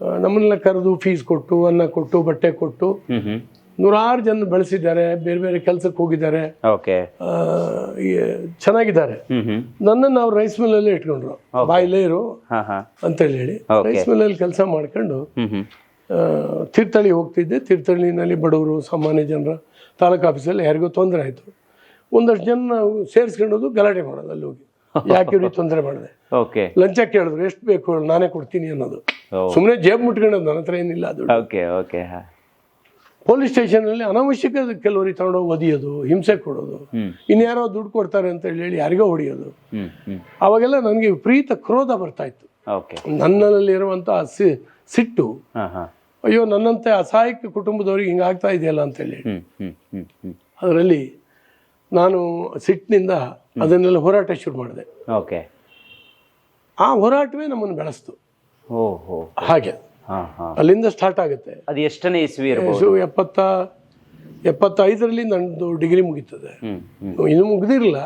ಆ, ನಮ್ಮನ್ನೆಲ್ಲ ಕರೆದು ಫೀಸ್ ಕೊಟ್ಟು ಅನ್ನ ಕೊಟ್ಟು ಬಟ್ಟೆ ಕೊಟ್ಟು ನೂರಾರು ಜನ ಬೆಳೆಸಿದ್ದಾರೆ ಬೇರೆ ಬೇರೆ ಕೆಲಸಕ್ಕೆ ಹೋಗಿದ್ದಾರೆ. ಚೆನ್ನಾಗಿದ್ದಾರೆ. ನಾವು ನನ್ನನ್ನು ಅವ್ರು ರೈಸ್ ಮಿಲ್ಲಲ್ಲೇ ಇಟ್ಕೊಂಡ್ರು. ಬಾಯಿಲೇ ಇರು ಅಂತ ಹೇಳಿ. ರೈಸ್ ಮಿಲ್ ಅಲ್ಲಿ ಕೆಲಸ ಮಾಡ್ಕೊಂಡು ತೀರ್ಥಹಳ್ಳಿ ಹೋಗ್ತಿದ್ದೆ. ತೀರ್ಥಹಳ್ಳಿನಲ್ಲಿ ಬಡವರು ಸಾಮಾನ್ಯ ಜನರ ತಾಲೂಕು ಆಫೀಸಲ್ಲಿ ಯಾರಿಗೂ ತೊಂದರೆ ಆಯಿತು. ಒಂದಷ್ಟು ಜನ ನಾವು ಸೇರಿಸ್ಕೊಂಡೋದು ಗಲಾಟೆ ಮಾಡೋದು ಅಲ್ಲಿ ಹೋಗಿ. ಯಾಕೆ ಇವ್ರಿಗೆ ತೊಂದರೆ ಮಾಡಿದೆ? ಓಕೆ ಲಂಚ ಕೇಳಿದ್ರು ಎಷ್ಟು ಬೇಕು? ಹೇಳು, ನಾನೇ ಕೊಡ್ತೀನಿ ಅನ್ನೋದು. ಸುಮ್ಮನೆ ಜೇಬ್ ಮುಟ್ಕೊಂಡು ನನ್ನ ಹತ್ರ ಏನಿಲ್ಲ ಅದು. ಓಕೆ ಓಕೆ ಪೊಲೀಸ್ ಸ್ಟೇಷನಲ್ಲಿ ಅನಾವಶ್ಯಕ ಕೆಲವರಿಗೆ ತಗೊಂಡೋಗಿ ಒದಿಯೋದು ಹಿಂಸೆ ಕೊಡೋದು. ಇನ್ಯಾರೋ ದುಡ್ಡು ಕೊಡ್ತಾರೆ ಅಂತ ಹೇಳಿ ಹೇಳಿ ಯಾರಿಗೋ ಹೊಡೆಯೋದು. ಅವಾಗೆಲ್ಲ ನನಗೆ ವಿಪರೀತ ಕ್ರೋಧ ಬರ್ತಾ ಇತ್ತು. ಓಕೆ ನನ್ನಲ್ಲಿರುವಂಥ ಸಿ ಸಿಟ್ಟು ಅಯ್ಯೋ ನನ್ನಂತೆ ಅಸಹಾಯಕ ಕುಟುಂಬದವ್ರಿಗೆ ಹಿಂಗಾಗ್ತಾ ಇದೆಯಲ್ಲ ಅಂತೇಳಿ ಹ್ಮ್ ಹ್ಮ್. ಅದರಲ್ಲಿ ನಾನು ಸಿಟ್ಟಿನಿಂದ ಅದನ್ನೆಲ್ಲ ಹೋರಾಟ ಶುರು ಮಾಡಿದೆ. ಓಕೆ. ಆ ಹೋರಾಟವೇ ನಮ್ಮನ್ನು ಬೆಳೆಸ್ತು. ಹಾಗೆ. ಅಲ್ಲಿಂದ ಸ್ಟಾರ್ಟ್ ಆಗುತ್ತೆ. ಅದು ಎಷ್ಟನೇ ಇಸ್ವಿ ಎಪ್ಪತ್ತ ಎಪ್ಪತ್ತೈದರಲ್ಲಿ ನಂದು ಡಿಗ್ರಿ ಮುಗೀತದೆ. ಇನ್ನು ಮುಗ್ದಿರಲಿಲ್ಲ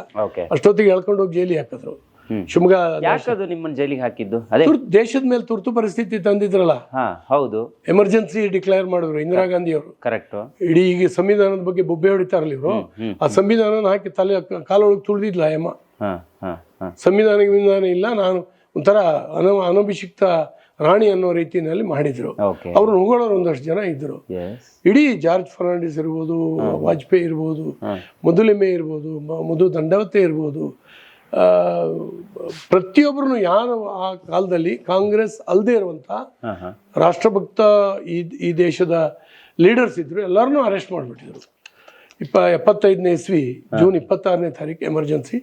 ಅಷ್ಟೊತ್ತಿಗೆ ಎಳ್ಕೊಂಡು ಹೋಗಿ ಜೈಲಿ ಹಾಕಿದ್ರು. ಶಿವಮೊಗ್ಗ ಯಾಕದು ನಿಮ್ಮನ್ನ ಜೈಲಿಗೆ ಹಾಕಿದ್ದು? ಅದೇ ದೇಶದ ಮೇಲೆ ತುರ್ತು ಪರಿಸ್ಥಿತಿ ತಂದಿದ್ರಲ್ಲ? ಹೌದು. ಎಮರ್ಜೆನ್ಸಿ ಡಿಕ್ಲೇರ್ ಮಾಡಿದ್ರು ಇಂದಿರಾ ಗಾಂಧಿ ಅವರು ಕರೆಕ್ಟ್. ಇಡೀ ಈಗ ಸಂವಿಧಾನದ ಬಗ್ಗೆ ಬೊಬ್ಬೆ ಹೊಡಿತಾರಲ್ಲ ಇವರು. ಆ ಸಂವಿಧಾನ ಹಾಕಿ ತಲೆ ಕಾಲೊಳಗೆ ತುಳಿದಿಲ್ಲ ಎಮ್ಮ ಸಂವಿಧಾನ ವಿಧಾನ ಇಲ್ಲ ನಾನು ಒಂಥರ ಅನ ಅನಭಿಷಿಕ್ತ ರಾಣಿ ಅನ್ನೋ ರೀತಿಯಲ್ಲಿ ಮಾಡಿದ್ರು. ಅವ್ರನ್ನ ಹೊಗಳೋರು ಒಂದಷ್ಟು ಜನ ಇದ್ರು. ಇಡೀ ಜಾರ್ಜ್ ಫರ್ನಾಂಡಿಸ್ ಇರ್ಬೋದು ವಾಜಪೇಯಿ ಇರ್ಬೋದು. ಮಧುಲಿಮೆ ಇರ್ಬೋದು ಮಧು ದಂಡವತೆ ಇರ್ಬೋದು ಪ್ರತಿಯೊಬ್ಬರು ಯಾರು ಆ ಕಾಲದಲ್ಲಿ ಕಾಂಗ್ರೆಸ್ ಅಲ್ಲದೆ ಇರುವಂಥ ರಾಷ್ಟ್ರಭಕ್ತ ಈ ಈ ದೇಶದ ಲೀಡರ್ಸ್ ಇದ್ರು ಎಲ್ಲರನ್ನೂ ಅರೆಸ್ಟ್ ಮಾಡಿಬಿಟ್ಟಿದ್ರು. ಇಪ್ಪ ಎಪ್ಪತ್ತೈದನೇ ಇಸ್ವಿ ಜೂನ್ ಇಪ್ಪತ್ತಾರನೇ ತಾರೀಕು ಎಮರ್ಜೆನ್ಸಿ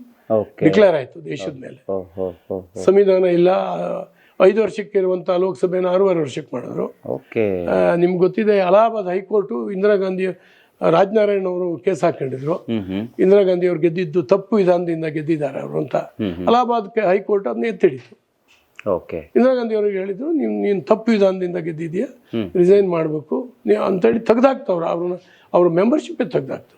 ಡಿಕ್ಲೇರ್ ಆಯಿತು ದೇಶದ ಮೇಲೆ. ಸಂವಿಧಾನ ಇಲ್ಲ ಐದು ವರ್ಷಕ್ಕೆ ಇರುವಂಥ ಲೋಕಸಭೆನ ಆರೂವರೆ ವರ್ಷಕ್ಕೆ ಮಾಡಿದ್ರು. ಓಕೆ. ನಿಮ್ಗೆ ಗೊತ್ತಿದೆ ಅಲಹಾಬಾದ್ ಹೈಕೋರ್ಟು ಇಂದಿರಾ ಗಾಂಧಿ ರಾಜನಾರಾಯಣ್ ಅವರು ಕೇಸ್ ಹಾಕೊಂಡಿದ್ರು. ಇಂದಿರಾ ಗಾಂಧಿ ಅವ್ರು ಗೆದ್ದಿದ್ದು ತಪ್ಪು ವಿಧಾನದಿಂದ ಗೆದ್ದಿದ್ದಾರೆ ಅವರು ಅಂತ. ಅಲಹಾಬಾದ್ ಹೈಕೋರ್ಟ್ ಅದನ್ನ ಎತ್ತಿಡಿತು. ಓಕೆ. ಇಂದಿರಾ ಗಾಂಧಿ ಅವ್ರಿಗೆ ಹೇಳಿದ್ರು ನೀವು ನೀನು ತಪ್ಪು ವಿಧಾನದಿಂದ ಗೆದ್ದಿದ್ಯಾ? ರಿಸೈನ್ ಮಾಡಬೇಕು. ನೀವು ಅಂತೇಳಿ ತೆಗ್ದಾಕ್ತವ್ರು ಅವ್ರನ್ನ ಅವ್ರ ಮೆಂಬರ್ಶಿಪ್ಪೇ ತೆಗ್ದಾಕ್ತು.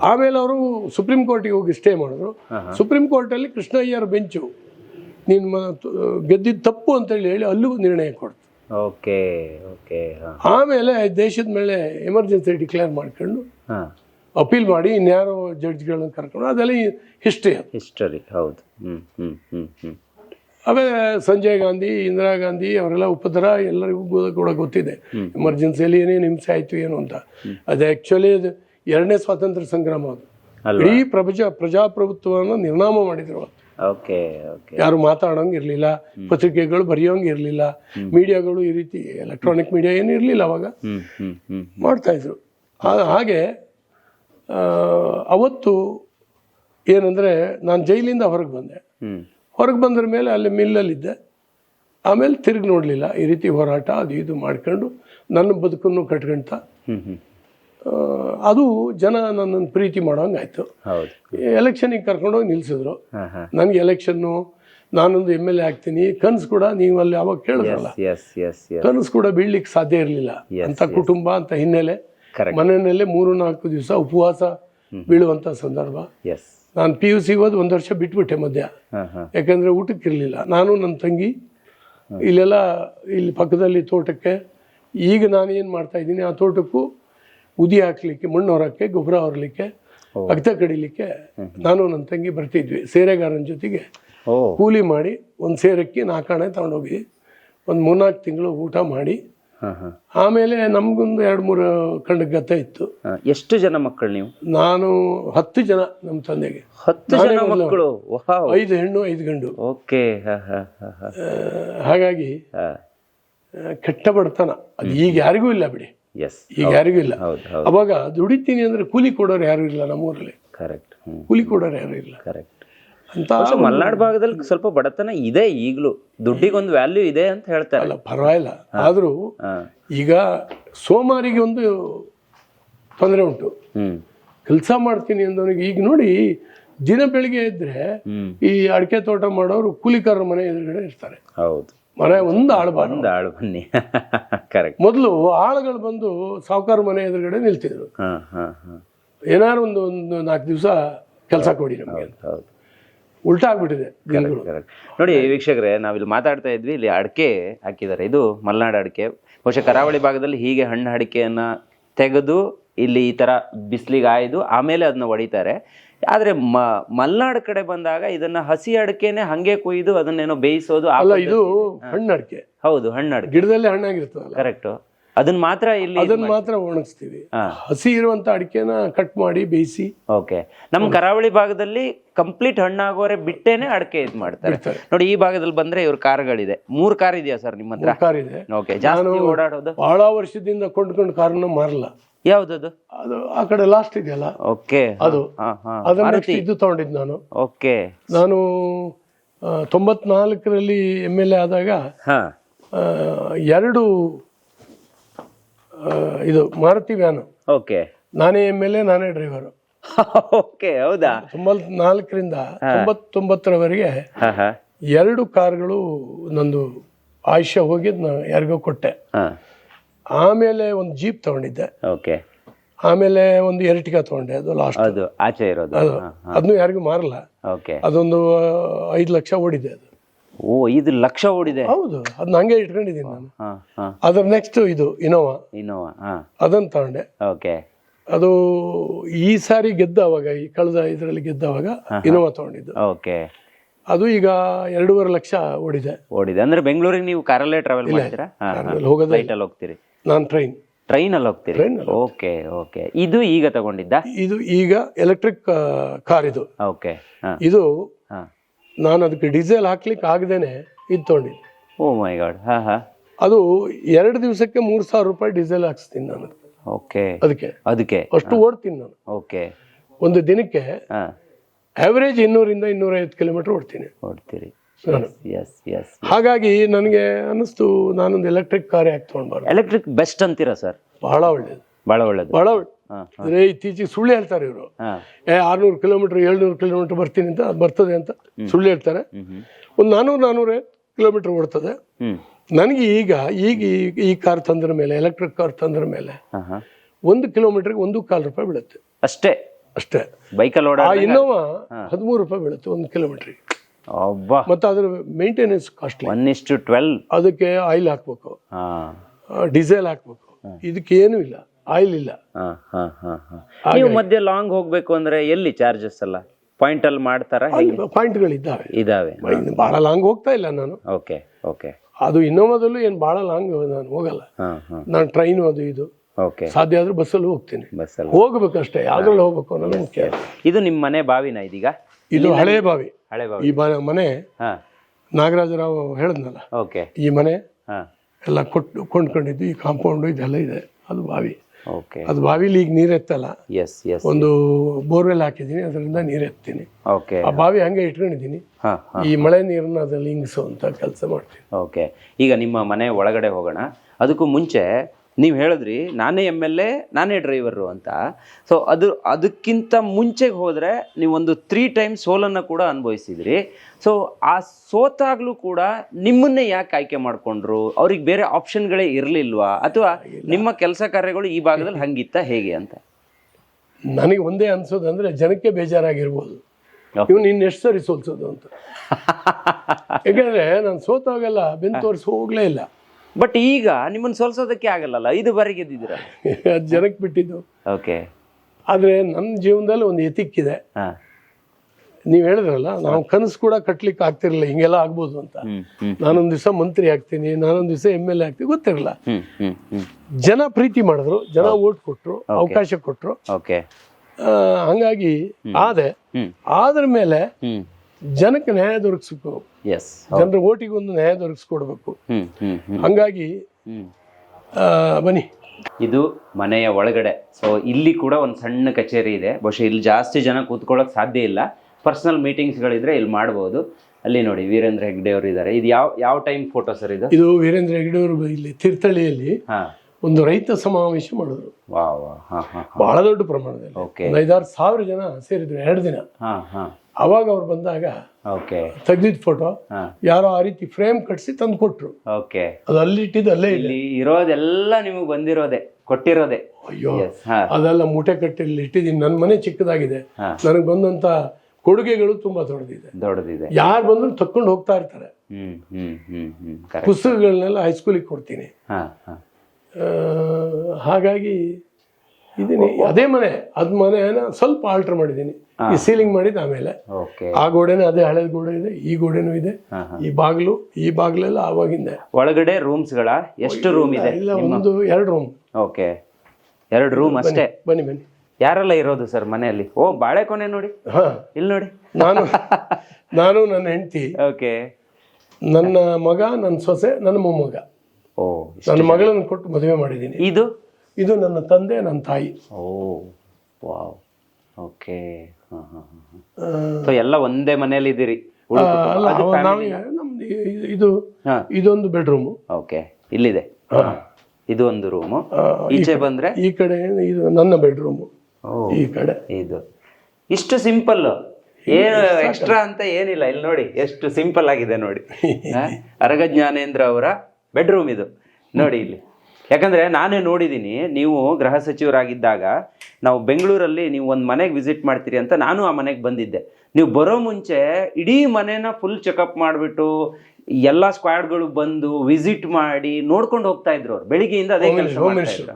ಆಮೇಲೆ ಅವರು ಸುಪ್ರೀಂ ಕೋರ್ಟಿಗೆ ಹೋಗಿ ಸ್ಟೇ ಮಾಡಿದ್ರು. ಸುಪ್ರೀಂ ಕೋರ್ಟಲ್ಲಿ ಕೃಷ್ಣಯ್ಯರ ಬೆಂಚು. ನೀನು ಗೆದ್ದಿದ್ದು ತಪ್ಪು ಅಂತೇಳಿ ಹೇಳಿ ಅಲ್ಲೂ ನಿರ್ಣಯ ಕೊಡ್ತು. ಓಕೆ ಓಕೆ ಆಮೇಲೆ ದೇಶದ ಮೇಲೆ ಎಮರ್ಜೆನ್ಸಿ ಡಿಕ್ಲೇರ್ ಮಾಡ್ಕೊಂಡು ಅಪೀಲ್ ಮಾಡಿ ಇನ್ಯಾರೋ ಜಡ್ಜ್ಗಳನ್ನ ಕರ್ಕೊಂಡು ಅದೆಲ್ಲ ಹಿಸ್ಟ್ರಿ ಹಿಸ್ಟರಿ ಹೌದು. ಹ್ಮ್ ಹ್ಮ್ ಹ್ಮ್ ಹ್ಮ್. ಆಮೇಲೆ ಸಂಜಯ್ ಗಾಂಧಿ ಇಂದಿರಾ ಗಾಂಧಿ ಅವರೆಲ್ಲ ಉಪದ್ರ ಎಲ್ಲರಿಗೂ ಕೂಡ ಗೊತ್ತಿದೆ. ಎಮರ್ಜೆನ್ಸಿಯಲ್ಲಿ ಏನೇನು ಹಿಂಸೆ ಆಯಿತು ಏನು ಅಂತ. ಅದು ಆ್ಯಕ್ಚುಲಿ ಅದು ಎರಡನೇ ಸ್ವಾತಂತ್ರ್ಯ ಸಂಗ್ರಾಮ ಅದು. ಇಡೀ ಪ್ರಜಾ ಪ್ರಜಾಪ್ರಭುತ್ವವನ್ನು ನಿರ್ನಾಮ ಮಾಡಿದ್ರು ಯಾರು ಮಾತಾಡೋಂಗೆ ಇರಲಿಲ್ಲ ಪತ್ರಿಕೆಗಳು ಬರೆಯೋಂಗೆ ಇರಲಿಲ್ಲ ಮೀಡಿಯಾಗಳು ಈ ರೀತಿ ಎಲೆಕ್ಟ್ರಾನಿಕ್ ಮೀಡಿಯಾ ಏನು ಇರಲಿಲ್ಲ ಅವಾಗ. ಮಾಡ್ತಾ ಇದ್ರು. ಹಾಗೆ ಅವತ್ತು ಏನಂದರೆ ನಾನು ಜೈಲಿಂದ ಹೊರಗೆ ಬಂದೆ. ಹೊರಗೆ ಬಂದ್ರ ಮೇಲೆ ಅಲ್ಲಿ ಮಿಲ್ಲಲ್ಲಿದ್ದೆ. ಆಮೇಲೆ ತಿರುಗಿ ನೋಡಲಿಲ್ಲ. ಈ ರೀತಿ ಹೋರಾಟ ಅದು ಇದು ಮಾಡ್ಕೊಂಡು ನನ್ನ ಬದುಕನ್ನು ಆ, ಅದು ಜನ ನನ್ನನ್ನು ಪ್ರೀತಿ ಮಾಡೋಂಗೆ ಆಯಿತು. ಎಲೆಕ್ಷನಿಗೆ ಕರ್ಕೊಂಡೋಗಿ ನಿಲ್ಲಿಸಿದ್ರು ನನಗೆ ಎಲೆಕ್ಷನ್ನು ನಾನೊಂದು ಎಂ ಎಲ್ ಎ ಆಗ್ತೀನಿ. ಕನಸು ಕೂಡ ನೀವು ಅಲ್ಲಿ ಅವಾಗ ಕೇಳಿದ್ರಲ್ಲ. ಕನಸು ಕೂಡ ಬೀಳ್ಲಿಕ್ಕೆ ಸಾಧ್ಯ ಇರಲಿಲ್ಲ. ಅಂತ ಕುಟುಂಬ ಅಂತ ಹಿನ್ನೆಲೆ. ಮನೆಯಲ್ಲೇ ಮೂರು ನಾಲ್ಕು ದಿವಸ ಉಪವಾಸ ಬೀಳುವಂಥ ಸಂದರ್ಭ. ನಾನು ಪಿ ಯು ಸಿ ಹೋದ್ ಒಂದು ವರ್ಷ ಬಿಟ್ಬಿಟ್ಟೆ ಮಧ್ಯ. ಯಾಕಂದರೆ ಊಟಕ್ಕೆ ಇರಲಿಲ್ಲ ನಾನು ನನ್ನ ತಂಗಿ ಇಲ್ಲೆಲ್ಲ ಇಲ್ಲಿ ಪಕ್ಕದಲ್ಲಿ ತೋಟಕ್ಕೆ. ಈಗ ನಾನು ಏನು ಮಾಡ್ತಾ ಇದ್ದೀನಿ ಆ ತೋಟಕ್ಕೂ ಉದಿ ಹಾಕ್ಲಿಕ್ಕೆ ಮಣ್ಣು ಹೊರಕ್ಕೆ ಗೊಬ್ಬರ ಹೊರಲಿಕ್ಕೆ ಅಗ್ತ ಕಡಿಲಿಕ್ಕೆ ನಾನು ನನ್ನ ತಂಗಿ ಬರ್ತಿದ್ವಿ. ಸೇರೆಗಾರನ ಜೊತೆಗೆ ಕೂಲಿ ಮಾಡಿ ಒಂದು ಸೇರಕ್ಕೆ ನಾಲ್ಕಾಣೆ ತಗೊಂಡೋಗಿ ಒಂದು ಮೂರ್ನಾಲ್ಕು ತಿಂಗಳು ಊಟ ಮಾಡಿ. ಆಮೇಲೆ ನಮಗೊಂದು ಎರಡು ಮೂರು ಕಂಡ ಗತ ಇತ್ತು. ಎಷ್ಟು ಜನ ಮಕ್ಕಳು ನೀವು? ನಾನು ಹತ್ತು ಜನ ನಮ್ಮ ತಂದೆಗೆ. ಹತ್ತು ಜನ ಮಕ್ಕಳು. ಐದು ಹೆಣ್ಣು ಐದು ಗಂಡು. ಓಕೆ. ಹಾಗಾಗಿ ಕೆಟ್ಟ ಬಡತನ. ಅದು ಈಗ ಯಾರಿಗೂ ಇಲ್ಲ ಬಿಡಿ. ಎಸ್ ಈಗ ಯಾರಿಗೂ ಇಲ್ಲ. ಹೌದು ಹೌದು. ಅವಾಗ ದುಡಿತೀನಿ ಅಂದ್ರೆ ಕೂಲಿ ಕೊಡೋರು ಯಾರು ಇಲ್ಲ ನಮ್ಮೂರಲ್ಲಿ. ಕರೆಕ್ಟ್ ಕೂಲಿ ಕೊಡೋರು ಯಾರು ಇಲ್ಲ. ಕರೆಕ್ಟ್ ಅಂತ ಮಲ್ನಾಡ್ ಭಾಗದಲ್ಲಿ ಸ್ವಲ್ಪ ಬಡತನ ಇದೆ ಈಗಲೂ. ದುಡ್ಡಿಗೊಂದು ವ್ಯಾಲ್ಯೂ ಇದೆ ಅಂತ ಹೇಳ್ತಾರೆ. ಅಲ್ಲ ಪರವಾಗಿಲ್ಲ. ಆದರೂ ಈಗ ಸೋಮಾರಿಗೆ ಒಂದು ತೊಂದರೆ ಉಂಟು. ಕೆಲಸ ಮಾಡ್ತೀನಿ ಅಂದವನಿಗೆ ಈಗ ನೋಡಿ ದಿನ ಬೆಳಿಗ್ಗೆ ಇದ್ರೆ ಈ ಅಡಿಕೆ ತೋಟ ಮಾಡೋರು ಕೂಲಿಕಾರರ ಮನೆ ಎದುರುಗಡೆ ಇರ್ತಾರೆ. ಹೌದು. ಮನೆ ಒಂದು ಆಳು ಒಂದು ಆಳು ಬನ್ನಿ. ಕರೆಕ್ಟ್ ಮೊದಲು ಆಳುಗಳು ಬಂದು ಸಾವುಕಾರ ಮನೆ ಎದುರುಗಡೆ ನಿಲ್ತಿದ್ರು. ಹಾ ಹಾ ಹಾ. ಏನಾದ್ರು ಒಂದು ಒಂದು ನಾಲ್ಕು ದಿವಸ ಕೆಲಸ ಕೊಡಿ ನಮಗೆ ಹೌದು ಉಲ್ಟಾ ಆಗ್ಬಿಟ್ಟಿದೆ ನೋಡಿ ವೀಕ್ಷಕರೇ ನಾವಿಲ್ಲಿ ಮಾತಾಡ್ತಾ ಇದ್ವಿ ಇಲ್ಲಿ ಅಡಿಕೆ ಹಾಕಿದ್ದಾರೆ. ಇದು ಮಲೆನಾಡು ಅಡಿಕೆ. ಬಹುಶಃ ಕರಾವಳಿ ಭಾಗದಲ್ಲಿ ಹೀಗೆ ಹಣ್ಣು ಅಡಿಕೆಯನ್ನು ತೆಗೆದು ಇಲ್ಲಿ ಈ ತರ ಬಿಸಿಲಿಗೆ ಆಯ್ದು ಆಮೇಲೆ ಅದನ್ನ ಹೊಡಿತಾರೆ ಆದ್ರೆ ಮ ಮಲ್ನಾಡ್ ಕಡೆ ಬಂದಾಗ ಇದನ್ನ ಹಸಿ ಅಡಕೆನೆ ಹಂಗೆ ಕೊಯ್ದು ಅದನ್ನೇನೋ ಬೇಯಿಸೋದು ಆ ಅಲ್ಲ ಇದು ಹಣ್ಣು ಅಡಿಕೆ. ಹೌದು ಹಣ್ಣಡಿಕೆ ಗಿಡದಲ್ಲಿ ಹಣ್ಣಾಗಿರ್ತದಲ್ಲ ಕರೆಕ್ಟ್ ಅದನ್ನ ಮಾತ್ರ ಇಲ್ಲಿ ಅದನ್ನ ಮಾತ್ರ ಒಣಗಿಸ್ತೀವಿ. ಹಾ. ಹಸಿ ಇರುವಂತ ಅಡಿಕೆನ ಕಟ್ ಮಾಡಿ ಬೇಯಿಸಿ. ಓಕೆ ನಮ್ಮ ಕರಾವಳಿ ಭಾಗದಲ್ಲಿ ಕಂಪ್ಲೀಟ್ ಹಣ್ಣಾಗೋರೆ ಬಿಟ್ಟೇನೆ ಅಡಿಕೆ ಇದು ಮಾಡ್ತಾರೆ. ನೋಡಿ ಈ ಭಾಗದಲ್ಲಿ ಬಂದ್ರೆ ಇವ್ರ ಕಾರ್ಗಳಿದೆ. ಮೂರ್ ಕಾರ್ ಇದೆಯಾ ಸರ್ ನಿಮ್ಮ ಹತ್ರ ಕಾರ್ ಇದೆ ಓಕೆ ಜಾಸ್ತಿ ಓಡಾಡೋದು? ಬಹಳ ವರ್ಷದಿಂದ ಕೊಂಡ್ಕೊಂಡು ಕಾರನ್ನ ಮಾರಲ್ಲ. ಯಾವ್ದದು? ಅದು ಆ ಕಡೆ ಲಾಸ್ಟ್ ಇದೆಯಲ್ಲ? ಓಕೆ ಅದು. ಅದನ್ನ ಇದು ತಗೊಂಡಿದ್ದು ನಾನು. ಓಕೆ ನಾನು ತೊಂಬತ್ನಾಲ್ಕರಲ್ಲಿ ಎಂ ಎಲ್ ಎ ಆದಾಗ ಎರಡು ಇದು ಮಾರುತಿ ವ್ಯಾನ್. ಓಕೆ ನಾನೇ ಎಂ ಎಲ್ ಎ ನಾನೇ ಡ್ರೈವರ್ ಓಕೆ ಹೌದಾ? ತೊಂಬತ್ನಾಲ್ಕರಿಂದ ತೊಂಬತ್ತೊಂಬತ್ತರವರೆಗೆ ಎರಡು ಕಾರ್ಗಳು ನಂದು ಆಯುಷ್ಯ ಹೋಗಿದ್ದು ನಾನು ಯಾರಿಗೋ ಕೊಟ್ಟೆ. ಆಮೇಲೆ ಒಂದು ಜೀಪ್ ತಗೊಂಡಿದ್ದೆ. ಓಕೆ ಆಮೇಲೆ ಒಂದು ಎರಟಿಕ ತಗೊಂಡೆ ಅದು ಲಾಸ್ಟ್ ಅದು ಆಚೆ ಇರೋದು. ಅದು. ಅದನ್ನು ಯಾರಿಗೂ ಮಾರಲ್ಲ. ಓಕೆ ಅದೊಂದು ಐದು ಲಕ್ಷ ಓಡಿದೆ ಅದು. ಓ ಇದು ಲಕ್ಷ ಓಡಿದೆ? ಹೌದು. ಅದನ್ನ ಹಂಗೆ ಇಟ್ಕೊಂಡಿದ್ದೀನಿ ನಾನು. ಅದ್ರ ನೆಕ್ಸ್ಟ್ ಇದು ಇನೋವಾ ಇನೋವಾ ಹಾ. ಅದನ್ನ ತಗೊಂಡೆ. ಓಕೆ ಅದು ಈ ಸಾರಿ ಗೆದ್ದವಾಗ ಈ ಕಳೆದ ಇದರಲ್ಲಿ ಗೆದ್ದವಾಗ ಇನೋವಾ ತಗೊಂಡಿದ್ದು. ಓಕೆ ಅದು ಈಗ ಎರಡೂವರೆ ಲಕ್ಷ ಓಡಿದೆ. ಓಡಿದೆ. ಅಂದ್ರೆ ಬೆಂಗಳೂರಿಗೆ ನೀವು ಕಾರಲ್ಲೇ ಟ್ರಾವೆಲ್ ಮಾಡ್ತೀರಾ? ಹೋಗೋದು ಹೋಗ್ತೀರಿ. ನಾನು ಟ್ರೈನ್ ಟ್ರೈನ್ ಅಲ್ಲಿ ಹೋಗ್ತೀರಿ ಓಕೆ ಓಕೆ ಇದು ಈಗ ತಗೊಂಡಿದ್ದ? ಇದು ಈಗ ಎಲೆಕ್ಟ್ರಿಕ್ ಕಾರ್ ಇದು. ಓಕೆ ಇದು ನಾನು ಅದಕ್ಕೆ ಡೀಸೆಲ್ ಹಾಕ್ಲಿಕ್ಕೆ ಆಗದೇನೆ ಇದು ತಗೊಂಡಿದ್ದೆ. ಓ ಮೈ ಗಾಡ್ ಹಾ ಹಾ. ಅದು ಎರಡು ದಿವಸಕ್ಕೆ ಮೂರು ಸಾವಿರ ರೂಪಾಯಿ ಡೀಸೆಲ್ ಹಾಕ್ಸ್ತೀನಿ ನಾನು ಓಕೆ ಅದಕ್ಕೆ. ಅದಕ್ಕೆ ಅಷ್ಟು ಓಡ್ತೀನಿ ನಾನು. ಓಕೆ ಒಂದು ದಿನಕ್ಕೆ ಆವರೇಜ್ ಇನ್ನೂರಿಂದ ಇನ್ನೂರೈವತ್ತು ಕಿಲೋಮೀಟರ್ ಓಡ್ತೀನಿ. ಓಡ್ತೀರಿ. ನಾನು ಎಸ್ ಎಸ್ ಹಾಗಾಗಿ ನನಗೆ ಅನ್ನಿಸ್ತು ನಾನೊಂದು ಎಲೆಕ್ಟ್ರಿಕ್ ಕಾರ್ ಯಾಕೆ ತೊಗೊಂಡ್ಬಾರ್ದು? ಎಲೆಕ್ಟ್ರಿಕ್ ಬೆಸ್ಟ್ ಅಂತೀರಾ ಸರ್ ಬಹಳ ಒಳ್ಳೇದು. ಬಹಳ ಒಳ್ಳೇದು. ಬಹಳ ಒಳ್ಳೆ ಇತ್ತೀಚೆಗೆ ಸುಳ್ಳು ಹೇಳ್ತಾರೆ ಇವರು. ಏ ಆರ್ನೂರು ಕಿಲೋಮೀಟರ್ ಏಳ್ನೂರು ಕಿಲೋಮೀಟರ್ ಬರ್ತೀನಿ ಅಂತ ಅದು ಬರ್ತದೆ ಅಂತ ಸುಳ್ಳು ಹೇಳ್ತಾರೆ. ಒಂದು ನಾನ್ನೂರು ನಾನ್ನೂರ ಕಿಲೋಮೀಟರ್ ಓಡ್ತದೆ. ನನಗೆ ಈಗ ಈಗ ಈ- ಕಾರ್ ತಂದ್ರ ಮೇಲೆ ಎಲೆಕ್ಟ್ರಿಕ್ ಕಾರ್ ತಂದ್ರ ಮೇಲೆ ಒಂದು ಕಿಲೋಮೀಟರ್ಗೆ ಒಂದು ಕಾಲು ರೂಪಾಯಿ ಬೀಳುತ್ತೆ. ಅಷ್ಟೇ? ಅಷ್ಟೇ. ಬೈಕಲ್ಲಿ ಇನ್ನೋವಾ ಹದಿಮೂರು ರೂಪಾಯಿ ಬೀಳುತ್ತೆ ಒಂದು ಕಿಲೋಮೀಟ್ರಿಗೆ. ಮತ್ತು ಅದ್ರ ಮೇಂಟೆನೆನ್ಸ್ ಕಾಸ್ಟ್ಲಿ ಒನ್ ಇಷ್ಟು ಟ್ವೆಲ್ ಅದಕ್ಕೆ ಆಯಿಲ್ ಹಾಕ್ಬೇಕು. ಡೀಸೆಲ್ ಹಾಕ್ಬೇಕು. ಇದಕ್ಕೆ ಏನು ಇಲ್ಲ. ಆಯಿಲ್ ಇಲ್ಲ. ನೀವು ಮಧ್ಯೆ ಲಾಂಗ್ ಹೋಗ್ಬೇಕು ಅಂದ್ರೆ ಎಲ್ಲಿ ಚಾರ್ಜಸ್ ಎಲ್ಲ? ಪಾಯಿಂಟ್ ಅಲ್ಲಿ ಮಾಡ್ತಾರ ಪಾಯಿಂಟ್ಗಳು ಪಾಯಿಂಟ್ಗಳಿದ್ದಾವೆ ಇದಾವೆ ಬಹಳ ಲಾಂಗ್ ಹೋಗ್ತಾ ಇಲ್ಲ ನಾನು. ಓಕೆ ಓಕೆ ಅದು ಇನ್ನೋವಾದಲ್ಲೂ ಏನು ಬಹಳ ಲಾಂಗ್ ನಾನು ಹೋಗಲ್ಲ. ನಾನು ಟ್ರೈನ್ ಅದು ಇದು. ಓಕೆ ಸಾಧ್ಯ ಆದ್ರೆ ಬಸ್ಸಲ್ಲಿ ಹೋಗ್ತೀನಿ. ಬಸ್ಸಲ್ಲಿ ಹೋಗ್ಬೇಕಷ್ಟೇ. ಯಾವ್ದ್ರಲ್ಲಿ ಹೋಗ್ಬೇಕು ಅನ್ನೋದು ಮುಖ್ಯ. ಇದು ನಿಮ್ಮ ಮನೆ ಬಾವಿನ ಇದೀಗ? ಇದು ಹಳೆ ಬಾವಿ. ಹಳೆ ಬಾವಿ. ಈ ಬ- ಮನೆ ಹಾ. ನಾಗರಾಜರಾವ್ ಹೇಳಿದ್ನಲ್ಲ. ಓಕೆ. ಈ ಮನೆ ಹಾ. ಎಲ್ಲ ಕೊಟ್ಟು ಕೊಂಡ್ಕೊಂಡಿದ್ದು ಈ ಕಾಂಪೌಂಡು ಇದೆಲ್ಲ ಇದೆ ಅದು ಬಾವಿ. ಓಕೆ. ಅದು ಬಾವಿಲಿ ಈಗ ನೀರ್ ಎತ್ತಲ್ಲ? ಎಸ್ ಎಸ್ ಒಂದು ಬೋರ್ವೆಲ್ ಹಾಕಿದ್ದೀನಿ ಅದರಿಂದ ನೀರು ಎತ್ತೀನಿ. ಓಕೆ. ಆ ಬಾವಿ ಹಂಗೆ ಇಟ್ಕೊಂಡಿದ್ದೀನಿ. ಹಾ. ಈ ಮಳೆ ನೀರನ್ನ ಅದ್ರಲ್ಲಿ ಇಂಗಿಸುವಂತ ಕೆಲಸ ಮಾಡ್ತೀನಿ. ಓಕೆ. ಈಗ ನಿಮ್ಮ ಮನೆ ಒಳಗಡೆ ಹೋಗೋಣ. ಅದಕ್ಕೂ ಮುಂಚೆ ನೀವು ಹೇಳಿದ್ರಿ ನಾನೇ ಎಂ ಎಲ್ ಎ ನಾನೇ ಡ್ರೈವರು ಅಂತ. ಸೊ ಅದು ಅದಕ್ಕಿಂತ ಮುಂಚೆಗೆ ಹೋದರೆ ನೀವೊಂದು ತ್ರೀ ಟೈಮ್ ಸೋಲನ್ನು ಕೂಡ ಅನುಭವಿಸಿದ್ರಿ. ಸೊ ಆ ಸೋತಾಗ್ಲೂ ಕೂಡ ನಿಮ್ಮನ್ನೇ ಯಾಕೆ ಆಯ್ಕೆ ಮಾಡಿಕೊಂಡ್ರು? ಅವ್ರಿಗೆ ಬೇರೆ ಆಪ್ಷನ್ಗಳೇ ಇರಲಿಲ್ವಾ? ಅಥವಾ ನಿಮ್ಮ ಕೆಲಸ ಕಾರ್ಯಗಳು ಈ ಭಾಗದಲ್ಲಿ ಹಂಗಿತ್ತ ಹೇಗೆ ಅಂತ? ನನಗೆ ಒಂದೇ ಅನ್ಸೋದಂದ್ರೆ ಜನಕ್ಕೆ ಬೇಜಾರಾಗಿರ್ಬೋದು. ಇವ್ನು ಇನ್ನು ಎಷ್ಟು ಸರಿ ಸೋಲ್ಸೋದು ಅಂತ. ಯಾಕಂದ್ರೆ ನಾನು ಸೋತಾಗೆಲ್ಲ ಬೆನ್ ತೋರಿಸಿ ಹೋಗಲೇ ಇಲ್ಲ. ಬಟ್ ಈಗ ನಿಮ್ಮನ್ನು ಸೋಲ್ಸೋದಕ್ಕೆ ಆಗಲ್ಲಲ್ಲ? ಐದು ಬಾರಿ ಗೆದ್ದಿದ್ದೀರ ಅದು ಜನಕ್ಕೆ ಬಿಟ್ಟಿದ್ದು. ಓಕೆ ಆದರೆ ನನ್ನ ಜೀವನದಲ್ಲಿ ಒಂದು ಎತಿಕ್ಕಿದೆ ಇದೆ ನೀವು ಹೇಳಿದ್ರಲ್ಲ ನಾವು ಕನಸು ಕೂಡ ಕಟ್ಲಿಕ್ಕೆ ಆಗ್ತಿರಲಿಲ್ಲ ಹಿಂಗೆಲ್ಲ ಆಗ್ಬೋದು ಅಂತ. ನಾನೊಂದು ದಿವಸ ಮಂತ್ರಿ ಆಗ್ತೀನಿ ನಾನೊಂದು ದಿವಸ ಎಂ ಎಲ್ ಎ ಆಗ್ತೀನಿ ಗೊತ್ತಿರಲ್ಲ. ಜನ ಪ್ರೀತಿ ಮಾಡಿದ್ರು ಜನ ಓಟ್ ಕೊಟ್ರು ಅವಕಾಶ ಕೊಟ್ರು. ಹಂಗಾಗಿ ಆದೆ ಆದ್ರ ಮೇಲೆ ಜನಕ್ಕೆ ನ್ಯಾಯ ದೊರಕಿಸ್ಬೇಕು. ಎಸ್ ಜನರ ಓಟಿಗೆ ಒಂದು ನ್ಯಾಯ ದೊರಕಿಸ್ಕೊಡ್ಬೇಕು. ಹಂಗಾಗಿ ಬನ್ನಿ. ಇದು ಮನೆಯ ಒಳಗಡೆ. ಸೊ ಇಲ್ಲಿ ಕೂಡ ಒಂದು ಸಣ್ಣ ಕಚೇರಿ ಇದೆ. ಬಹುಶಃ ಇಲ್ಲಿ ಜಾಸ್ತಿ ಜನ ಕೂತ್ಕೊಳ್ಳೋಕೆ ಸಾಧ್ಯ ಇಲ್ಲ. ಪರ್ಸನಲ್ ಮೀಟಿಂಗ್ಸ್ಗಳಿದ್ರೆ ಇಲ್ಲಿ ಮಾಡ್ಬೋದು. ಅಲ್ಲಿ ನೋಡಿ ವೀರೇಂದ್ರ ಹೆಗ್ಡೆ ಅವರು ಇದ್ದಾರೆ ಇದು ಯಾವ ಯಾವ ಟೈಮ್ ಫೋಟೋ ಸರ್ ಇದು? ಇದು ವೀರೇಂದ್ರ ಹೆಗ್ಡೆ ಅವರು ಇಲ್ಲಿ ತೀರ್ಥಹಳ್ಳಿಯಲ್ಲಿ ಒಂದು ರೈತ ಸಮಾವೇಶ ಮಾಡಿದ್ರು. ಬಹಳ ದೊಡ್ಡ ಪ್ರಮಾಣದಲ್ಲಿ. ಐದಾರು ಸಾವಿರ ಜನ ಸೇರಿದ್ರು ಎರಡು ದಿನ. ಹಾ ಹಾ. ಅವಾಗ ಅವ್ರು ಬಂದಾಗ ಓಕೆ. ತೆಗ್ದಿದ್ ಫೋಟೋ ಯಾರೋ ಆ ರೀತಿ ಫ್ರೇಮ್ ಕಟ್ಸಿ ತಂದು ಕೊಟ್ರು ಓಕೆ. ಅದು ಅಲ್ಲಿ ಇಟ್ಟಿದ್ದು ಅಲ್ಲೇ ಇದೆ. ಇಲ್ಲಿ ಇರೋದೆಲ್ಲ ನಿಮಗೆ ಬಂದಿರೋದೆ ಕೊಟ್ಟಿರೋದೆ. ಅಯ್ಯೋ ಹಾ. ಅದೆಲ್ಲ ಮೂಟೆ ಕಟ್ಟಿ ಇಲ್ಲಿ ಇಟ್ಟಿದ್ದೀನಿ. ನನ್ನ ಮನೆ ಚಿಕ್ಕದಾಗಿದೆ. ನನಗೆ ಬಂದಂತ ಕೊಡುಗೆಗಳು ತುಂಬಾ ದೊಡ್ಡದಿದೆ. ದೊಡ್ಡದಿದೆ. ಯಾರು ಬಂದ್ರು ತಕೊಂಡು ಹೋಗ್ತಾ ಇರ್ತಾರೆ. ಹ್ಮ್ ಹ್ಮ್ ಹ್ಮ್ ಹ್ಮ್ ಕರೆಕ್ಟ್ ಪುಸ್ತಕಗಳನ್ನೆಲ್ಲ ಹೈಸ್ಕೂಲಿಗೆ ಕೊಡ್ತೀನಿ. ಹಾ ಹಾ. ಆ, ಹಾಗಾಗಿ ಇದೀನಿ. ಅದೇ ಮನೆ ಅದ್ ಮನೆನ ಸ್ವಲ್ಪ ಆಲ್ಟರ್ ಮಾಡಿದ್ದೀನಿ ಈ ಸೀಲಿಂಗ್ ಮಾಡಿದ ಆಮೇಲೆ ಓಕೆ. ಆ ಗೋಡೆನೂ ಅದೇ ಹಳೆ ಗೋಡೆ ಇದೆ ಈ ಗೋಡೆನೂ ಇದೆ. ಈ ಬಾಗಿಲು ಈ ಬಾಗಿಲೆಲ್ಲ ಆವಾಗಿಂದ. ಒಳಗಡೆ ರೂಮ್ಸ್ಗಳ ಎಷ್ಟು ರೂಮ್ ಇದೆ ಇಲ್ಲ ಒಂದು ಎರಡು ರೂಮ್ ಓಕೆ. ಎರಡು ರೂಮ್ ಅಷ್ಟೇ? ಬನ್ನಿ ಬನ್ನಿ. ಯಾರೆಲ್ಲ ಇರೋದು ಸರ್ ಮನೆಯಲ್ಲಿ? ಓ ಬಾಳೆಕೊನೆ ನೋಡಿ. ಹಾ. ಇಲ್ಲಿ ನೋಡಿ. ನಾನು ನಾನು ನನ್ನ ಹೆಂಡತಿ. ಓಕೆ. ನನ್ನ ಮಗ ನನ್ನ ಸೊಸೆ ನನ್ನ ಮೊಮ್ಮಗ. ಓ ನನ್ನ ಮಗಳನ್ನು ಕೊಟ್ಟು ಮದುವೆ ಮಾಡಿದ್ದೀನಿ. ಇದು? ಇದು ನನ್ನ ತಂದೆ ನನ್ನ ತಾಯಿ. ಓ ವಾವ್. ಓಕೆ. ಸೊ ಎಲ್ಲ ಒಂದೇ ಮನೆಯಲ್ಲಿ ಇದ್ದೀರಿ. ನಮ್ದು ಇದು ಇದೊಂದು ಬೆಡ್ರೂಮ್ ಓಕೆ ಇಲ್ಲಿದೆ. ಇದು ಒಂದು ರೂಮ್ ಈಚೆ ಬಂದ್ರೆ? ಈ ಕಡೆ ಇದು ನನ್ನ ಬೆಡ್ರೂಮ್ ಈ ಕಡೆ. ಇದು. ಇಷ್ಟು ಸಿಂಪಲ್ ಏನು ಎಕ್ಸ್ಟ್ರಾ ಅಂತ ಏನಿಲ್ಲ. ಇಲ್ಲಿ ನೋಡಿ ಎಷ್ಟು ಸಿಂಪಲ್ ಆಗಿದೆ ನೋಡಿ? ಅರಗ ಜ್ಞಾನೇಂದ್ರ ಅವರ ಬೆಡ್ರೂಮ್ ಇದು. ನೋಡಿ ಇಲ್ಲಿ. ಯಾಕಂದ್ರೆ ನಾನೇ ನೋಡಿದ್ದೀನಿ ನೀವು ಗೃಹ ಸಚಿವರಾಗಿದ್ದಾಗ ನಾವು ಬೆಂಗಳೂರಲ್ಲಿ ನೀವು ಒಂದು ಮನೆಗೆ ವಿಸಿಟ್ ಮಾಡ್ತೀರಿ ಅಂತ ನಾನು ಆ ಮನೆಗೆ ಬಂದಿದ್ದೆ. ನೀವು ಬರೋ ಮುಂಚೆ ಇಡೀ ಮನೆನ ಫುಲ್ ಚೆಕಪ್ ಮಾಡಿಬಿಟ್ಟು ಎಲ್ಲ ಸ್ಕ್ವಾಡ್ಗಳು ಬಂದು ವಿಸಿಟ್ ಮಾಡಿ ನೋಡ್ಕೊಂಡು ಹೋಗ್ತಾ ಇದ್ರು ಅವ್ರು. ಬೆಳಿಗ್ಗೆಯಿಂದ ಅದೇ ಕೆಲಸ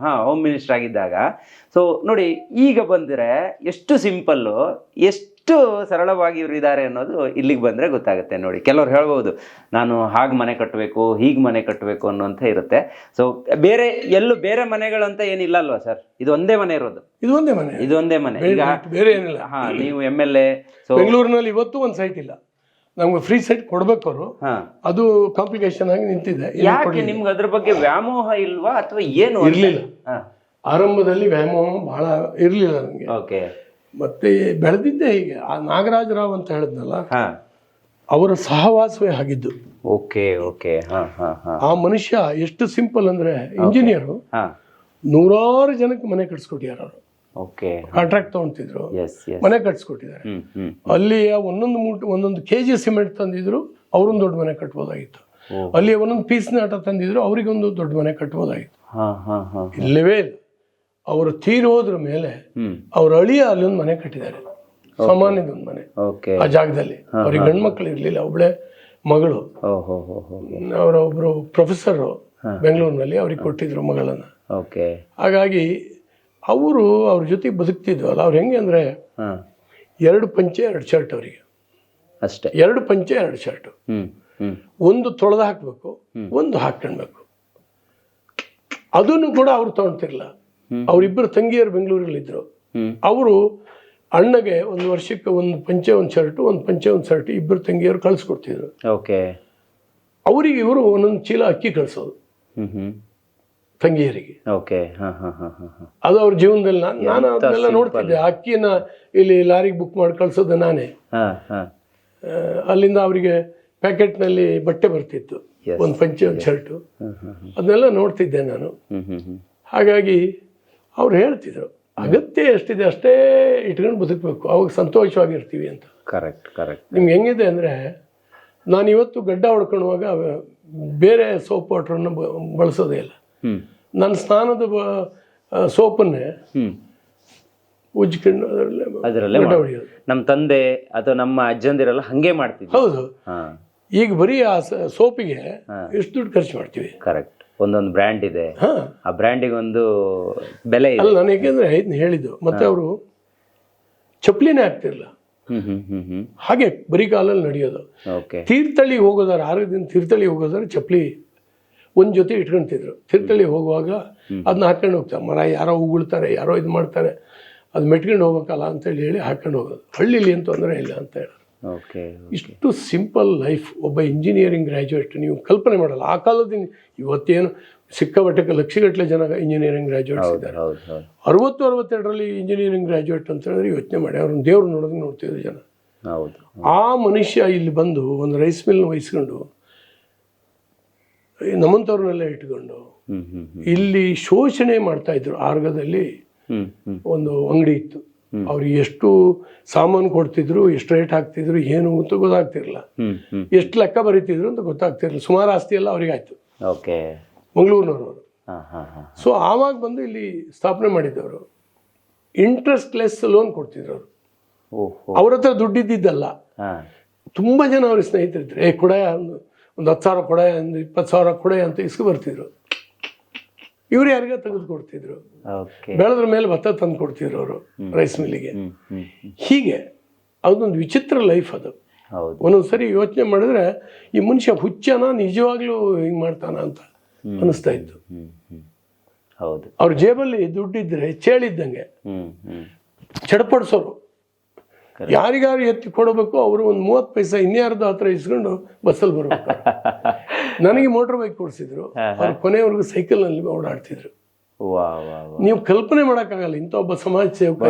ಹಾಂ ಹೋಮ್ ಮಿನಿಸ್ಟರ್ ಆಗಿದ್ದಾಗ. ಸೊ ನೋಡಿ ಈಗ ಬಂದ್ರೆ ಎಷ್ಟು ಸಿಂಪಲ್ ಎಷ್ಟು ಸರಳವಾಗಿ ಇವರು ಇದ್ದಾರೆ ಅನ್ನೋದು ಇಲ್ಲಿಗೆ ಬಂದ್ರೆ ಗೊತ್ತಾಗುತ್ತೆ ನೋಡಿ. ಕೆಲವ್ರು ಹೇಳ್ಬೋದು ನಾನು ಹಾಗೆ ಮನೆ ಕಟ್ಟಬೇಕು ಹೀಗೆ ಮನೆ ಕಟ್ಟಬೇಕು ಅನ್ನೋಂಥ ಇರುತ್ತೆ. ಸೊ ಬೇರೆ ಎಲ್ಲೂ ಬೇರೆ ಮನೆಗಳಂತ ಏನಿಲ್ಲ ಅಲ್ವಾ ಸರ್ ಇದು ಒಂದೇ ಮನೆ ಇರೋದು. ಇದು ಒಂದೇ ಮನೆ. ಇದು ಒಂದೇ ಮನೆ. ಈಗ ಬೇರೆ ಏನಿಲ್ಲ. ಹಾ ನೀವು ಎಂ ಎಲ್ ಎ ಸೊ ಬೆಂಗಳೂರಿನಲ್ಲಿ ಇವತ್ತು ಒಂದು ಸೈಟ್ ಇಲ್ಲ. ನಮ್ಗೆ ಫ್ರೀ ಸೈಟ್ ಕೊಡ್ಬೇಕು ಅವರು. ಅದು ಕಾಂಪ್ಲಿಕೇಶನ್ ಆಗಿ ನಿಂತಿದೆ. ಯಾಕೆ ನಿಮ್ಗೆ ಅದ್ರ ಬಗ್ಗೆ ವ್ಯಾಮೋಹ ಇಲ್ವಾ ಅಥವಾ ಏನು ಇರಲಿಲ್ಲ. ಹಾ. ಆರಂಭದಲ್ಲಿ ವ್ಯಾಮೋಹ ಬಹಳ ಇರಲಿಲ್ಲ ನನಗೆ ಓಕೆ ಮತ್ತೆ ಬೆಳೆದಿದ್ದೆ ಹೀಗೆ. ಆ ನಾಗರಾಜ ರಾವ್ ಅಂತ ಹೇಳಿದ್ನಲ್ಲ ಅವರ ಸಹವಾಸವೇ ಆಗಿದ್ದು ಓಕೆ ಓಕೆ. ಹಾ ಹಾ ಹಾ. ಆ ಮನುಷ್ಯ ಎಷ್ಟು ಸಿಂಪಲ್ ಅಂದ್ರೆ ಇಂಜಿನಿಯರು ನೂರಾರು ಜನಕ್ಕೆ ಮನೆ ಕಟ್ಸ್ಕೊಟ್ಟಿದ್ದಾರೆ ಅವರು. ಓಕೆ. ಕಾಂಟ್ರಾಕ್ಟ್ ತಗೊಂತಿದ್ರು ಮನೆ ಕಟ್ಸ್ಕೊಟ್ಟಿದ್ದಾರೆ. ಅಲ್ಲಿ ಒಂದೊಂದು ಮೂಟ ಒಂದೊಂದು ಕೆ ಜಿ ಸಿಮೆಂಟ್ ತಂದಿದ್ರು ಅವ್ರೊಂದು ದೊಡ್ಡ ಮನೆ ಕಟ್ಬೋದಾಗಿತ್ತು. ಅಲ್ಲಿ ಒಂದೊಂದು ಪೀಸ್ ನಾಟ ತಂದಿದ್ರು ಅವರಿಗೊಂದು ದೊಡ್ಡ ಮನೆ ಕಟ್ಬೋದಾಗಿತ್ತು. ಇಲ್ಲವೇ ಇಲ್ಲ. ಅವರು ತೀರಿ ಹೋದ್ರ ಮೇಲೆ ಅವ್ರ ಅಳಿಯ ಅಲ್ಲಿ ಒಂದು ಮನೆ ಕಟ್ಟಿದ್ದಾರೆ. ಸಾಮಾನ್ಯದೊಂದು ಮನೆ. ಓಕೆ. ಆ ಜಾಗದಲ್ಲಿ. ಅವ್ರಿಗೆ ಗಂಡು ಮಕ್ಕಳು ಇರ್ಲಿಲ್ಲ ಒಬ್ಳೆ ಮಗಳು. ಅವರ ಒಬ್ರು ಪ್ರೊಫೆಸರ್ ಬೆಂಗಳೂರಿನಲ್ಲಿ ಅವ್ರಿಗೆ ಕೊಟ್ಟಿದ್ರು ಮಗಳನ್ನ. ಹಾಗಾಗಿ ಅವರು ಅವ್ರ ಜೊತೆ ಬದುಕ್ತಿದ್ವಲ್ಲ ಅವ್ರು ಹೆಂಗೆ ಅಂದ್ರೆ ಎರಡು ಪಂಚೆ ಎರಡು ಶರ್ಟ್ ಅವರಿಗೆ. ಅಷ್ಟೇ. ಎರಡು ಪಂಚೆ ಎರಡು ಶರ್ಟ್. ಒಂದು ತೊಳೆದು ಹಾಕ್ಬೇಕು ಒಂದು ಹಾಕ್ಕೊಳ್ಬೇಕು. ಅದನ್ನು ಕೂಡ ಅವ್ರು ತಗೊಳ್ತಿರ್ಲಿಲ್ಲ ಹ್ಮ್. ಅವರಿಬ್ಬರು ತಂಗಿಯರು ಬೆಂಗಳೂರಲ್ಲಿ ಇದ್ರು ಅವರು ಅಣ್ಣಗೆ ಒಂದು ವರ್ಷಕ್ಕೆ ಒಂದು ಪಂಚೆ ಒಂದು ಶರ್ಟ್ ಒಂದು ಪಂಚೆ ಒಂದು ಶರ್ಟ್ ಇಬ್ಬರು ತಂಗಿಯರು ಕಳಿಸ್ಕೊಡ್ತಿದ್ರು. ಓಕೆ. ಅವರಿಗೆ ಇವರು ಒಂದೊಂದು ಚೀಲ ಅಕ್ಕಿ ಕಳಿಸೋದು. ತಂಗಿಯರಿಗೆ. ಅದು ಅವ್ರ ಜೀವನದಲ್ಲಿ ನಾನ್- ನಾನು ಅದನ್ನೆಲ್ಲ ನೋಡ್ತಿದ್ದೆ. ಅಕ್ಕಿನ ಇಲ್ಲಿ ಲಾರಿಗೆ ಬುಕ್ ಮಾಡಿ ಕಳ್ಸೋದು ನಾನೇ. ಅಲ್ಲಿಂದ ಅವರಿಗೆ ಪ್ಯಾಕೆಟ್ನಲ್ಲಿ ಬಟ್ಟೆ ಬರ್ತಿತ್ತು. ಒಂದು ಪಂಚೆ ಒಂದು ಶರ್ಟು. ಅದನ್ನೆಲ್ಲ ನೋಡ್ತಿದ್ದೆ ನಾನು. ಹಾಗಾಗಿ ಅವ್ರು ಹೇಳ್ತಿದ್ರು ಅಗತ್ಯ ಎಷ್ಟಿದೆ ಅಷ್ಟೇ ಇಟ್ಕೊಂಡು ಬದುಕಬೇಕು ಅವಾಗ ಸಂತೋಷವಾಗಿರ್ತೀವಿ ಅಂತ. ಕರೆಕ್ಟ್ ಕರೆಕ್ಟ್ ನಿಮ್ಗೆ ಹೆಂಗಿದೆ ಅಂದರೆ ನಾನು ಇವತ್ತು ಗಡ್ಡ ಹೊಡ್ಕೊಳ್ಳುವಾಗ ಬೇರೆ ಸೋಪ್ ವಾಟ್ರನ್ನು ಬಳಸೋದೇ ಇಲ್ಲ. ನನ್ನ ಸ್ನಾನದ ಸೋಪನ್ನೇ ಹ್ಮ್. ಉಜ್ಕೊಂಡು ಅದರಲ್ಲೇ ಅದರಲ್ಲೇ ಗಡ್ಡ. ಹೊಡೆಯೋದು. ನಮ್ಮ ತಂದೆ ಅಥವಾ ನಮ್ಮ ಅಜ್ಜಂದಿರೆಲ್ಲ ಹಂಗೆ ಮಾಡ್ತೀವಿ ಹೌದು. ಈಗ ಬರೀ ಆ ಸೋಪಿಗೆ ಎಷ್ಟು ದುಡ್ಡು ಖರ್ಚು ಮಾಡ್ತೀವಿ. ಕರೆಕ್ಟ್ ಒಂದೊಂದು ಬ್ರ್ಯಾಂಡ್ ಇದೆ. ಆ ಬ್ರ್ಯಾಂಡಿಗೆ ಒಂದು ಬೆಲೆ ಅಲ್ಲ ನಾನು ಯಾಕೆಂದ್ರೆ ಇದನ್ನ ಹೇಳಿದ್ದು. ಮತ್ತೆ ಅವರು ಚಪ್ಪಲಿನೇ ಆಗ್ತಿರಲಿಲ್ಲ ಹಾಗೆ ಬರೀ ಕಾಲಲ್ಲಿ ನಡೆಯೋದು. ಓಕೆ ತೀರ್ಥಳ್ಳಿ ಹೋಗೋದಾರೆ ಆರು ದಿನ ತೀರ್ಥಳ್ಳಿ ಹೋಗೋದಾರೆ ಚಪ್ಪಲಿ ಒಂದ್ ಜೊತೆ ಇಟ್ಕೊಂತಿದ್ರು. ತೀರ್ಥಳ್ಳಿ ಹೋಗುವಾಗ ಅದನ್ನ ಹಾಕೊಂಡು ಹೋಗ್ತಾರೆ. ಮರ ಯಾರೋ ಉಗುಳ್ತಾರೆ ಯಾರೋ ಇದು ಮಾಡ್ತಾರೆ ಅದು ಮೆಟ್ಕೊಂಡು ಹೋಗ್ಬೇಕಲ್ಲ ಅಂತೇಳಿ ಹೇಳಿ ಹಾಕೊಂಡು ಹೋಗೋದು. ಹಳ್ಳಿಲಿ ಏನು ತೊಂದರೆ ಇಲ್ಲ ಅಂತ ಹೇಳಿ ಓಕೆ ಇಷ್ಟು ಸಿಂಪಲ್ ಲೈಫ್ ಒಬ್ಬ ಇಂಜಿನಿಯರಿಂಗ್ ಗ್ರ್ಯಾಜುಯೇಟ್ ನೀವು ಕಲ್ಪನೆ ಮಾಡಲ್ಲ. ಆ ಕಾಲದಿಂದ ಇವತ್ತೇನು ಸಿಕ್ಕಾಪಟ್ಟೆ ಲಕ್ಷಗಟ್ಟಲೆ ಜನ ಇಂಜಿನಿಯರಿಂಗ್ ಗ್ರ್ಯಾಜುಯೇಟ್ಸ್ ಹೌದು ಇದ್ದಾರೆ. ಅರವತ್ತು ಅರವತ್ತೆರಡರಲ್ಲಿ ಇಂಜಿನಿಯರಿಂಗ್ ಗ್ರಾಜುಯೇಟ್ ಅಂತ ಹೇಳಿದ್ರೆ ಯೋಚನೆ ಮಾಡಿ. ಅವ್ರನ್ನ ದೇವ್ರು ನೋಡೋದು ನೋಡ್ತಿದ್ರು ಜನ. ಹೌದು. ಆ ಮನುಷ್ಯ ಇಲ್ಲಿ ಬಂದು ಒಂದು ರೈಸ್ ಮಿಲ್ನ ವಹಿಸ್ಕೊಂಡು ನಮ್ಮಂಥವ್ರನ್ನೆಲ್ಲ ಇಟ್ಕೊಂಡು ಇಲ್ಲಿ ಶೋಷಣೆ ಮಾಡ್ತಾ ಇದ್ರು. ಆರ್ಗದಲ್ಲಿ ಒಂದು ಅಂಗಡಿ ಇತ್ತು. ಅವ್ರಿಗೆ ಎಷ್ಟು ಸಾಮಾನು ಕೊಡ್ತಿದ್ರು ಎಷ್ಟು ರೇಟ್ ಹಾಕ್ತಿದ್ರು ಏನು ಅಂತ ಗೊತ್ತಾಗ್ತಿರ್ಲಿಲ್ಲ. ಎಷ್ಟು ಲೆಕ್ಕ ಬರೀತಿದ್ರು ಅಂತ ಗೊತ್ತಾಗ್ತಿರ್ಲಿಲ್ಲ. ಸುಮಾರು ಆಸ್ತಿ ಎಲ್ಲ ಅವ್ರಿಗೆ ಆಯ್ತು. ಓಕೆ. ಮಂಗಳೂರಿನವರು ಸೊ ಆವಾಗ ಬಂದು ಇಲ್ಲಿ ಸ್ಥಾಪನೆ ಮಾಡಿದ್ದವರು ಇಂಟ್ರೆಸ್ಟ್ ಲೆಸ್ ಲೋನ್ ಕೊಡ್ತಿದ್ರು ಅವರು. ಅವ್ರ ಹತ್ರ ದುಡ್ಡಿದ್ದಲ್ಲ ಹಾ. ತುಂಬ ಜನ ಅವ್ರ ಸ್ನೇಹಿತರಿದ್ರು. ಏ ಕೊಡಯ ಒಂದು ಒಂದು ಹತ್ತು ಸಾವಿರ ಕೊಡಯ ಒಂದು ಇಪ್ಪತ್ತು ಸಾವಿರ ಕೊಡಯ ಅಂತ ಇಸ್ಕೊ ಬರ್ತಿದ್ರು. ಇವ್ರು ಯಾರಿಗೋ ತೆಗೆದು ಕೊಡ್ತಿದ್ರು. ಬೆಳೆದ್ರ ಮೇಲೆ ಭತ್ತ ತಂದು ಕೊಡ್ತಿದ್ರು ಅವರು ರೈಸ್ ಮಿಲ್ಲಿಗೆ. ಹೀಗೆ ಅದೊಂದು ವಿಚಿತ್ರ ಲೈಫ್ ಅದು. ಹೌದು. ಒಂದೊಂದ್ಸರಿ ಯೋಚನೆ ಮಾಡಿದ್ರೆ ಈ ಮನುಷ್ಯ ಹುಚ್ಚನ ನಿಜವಾಗ್ಲೂ ಹಿಂಗೆ ಮಾಡ್ತಾನ ಅಂತ ಅನಿಸ್ತಾ ಇತ್ತು. ಹೌದು. ಅವ್ರ ಜೇಬಲ್ಲಿ ದುಡ್ಡಿದ್ರೆ ಚೇಳಿದ್ದಂಗೆ ಚಡಪಡಿಸೋರು. ಯಾರಿಗಾರು ಎತ್ತಿ ಕೊಡಬೇಕು ಅವರು ಒಂದು ಮೂವತ್ತು ಪೈಸೆ ಇನ್ಯಾರ್ದು ಹತ್ರ ಇಸ್ಕೊಂಡು ಬಸ್ಸಲ್ಲಿ ಬರಬೇಕು. ನನಗೆ ಮೋಟರ್ ಬೈಕ್ ಕೊಡಿಸಿದ್ರು ಅವ್ರು ಕೊನೆವರೆಗೂ ಸೈಕಲ್ನಲ್ಲಿ ಓಡಾಡ್ತಿದ್ರು. ನೀವು ಕಲ್ಪನೆ ಮಾಡಕ್ಕಾಗಲ್ಲ ಇಂಥ ಒಬ್ಬ ಸಮಾಜ ಸೇವಕ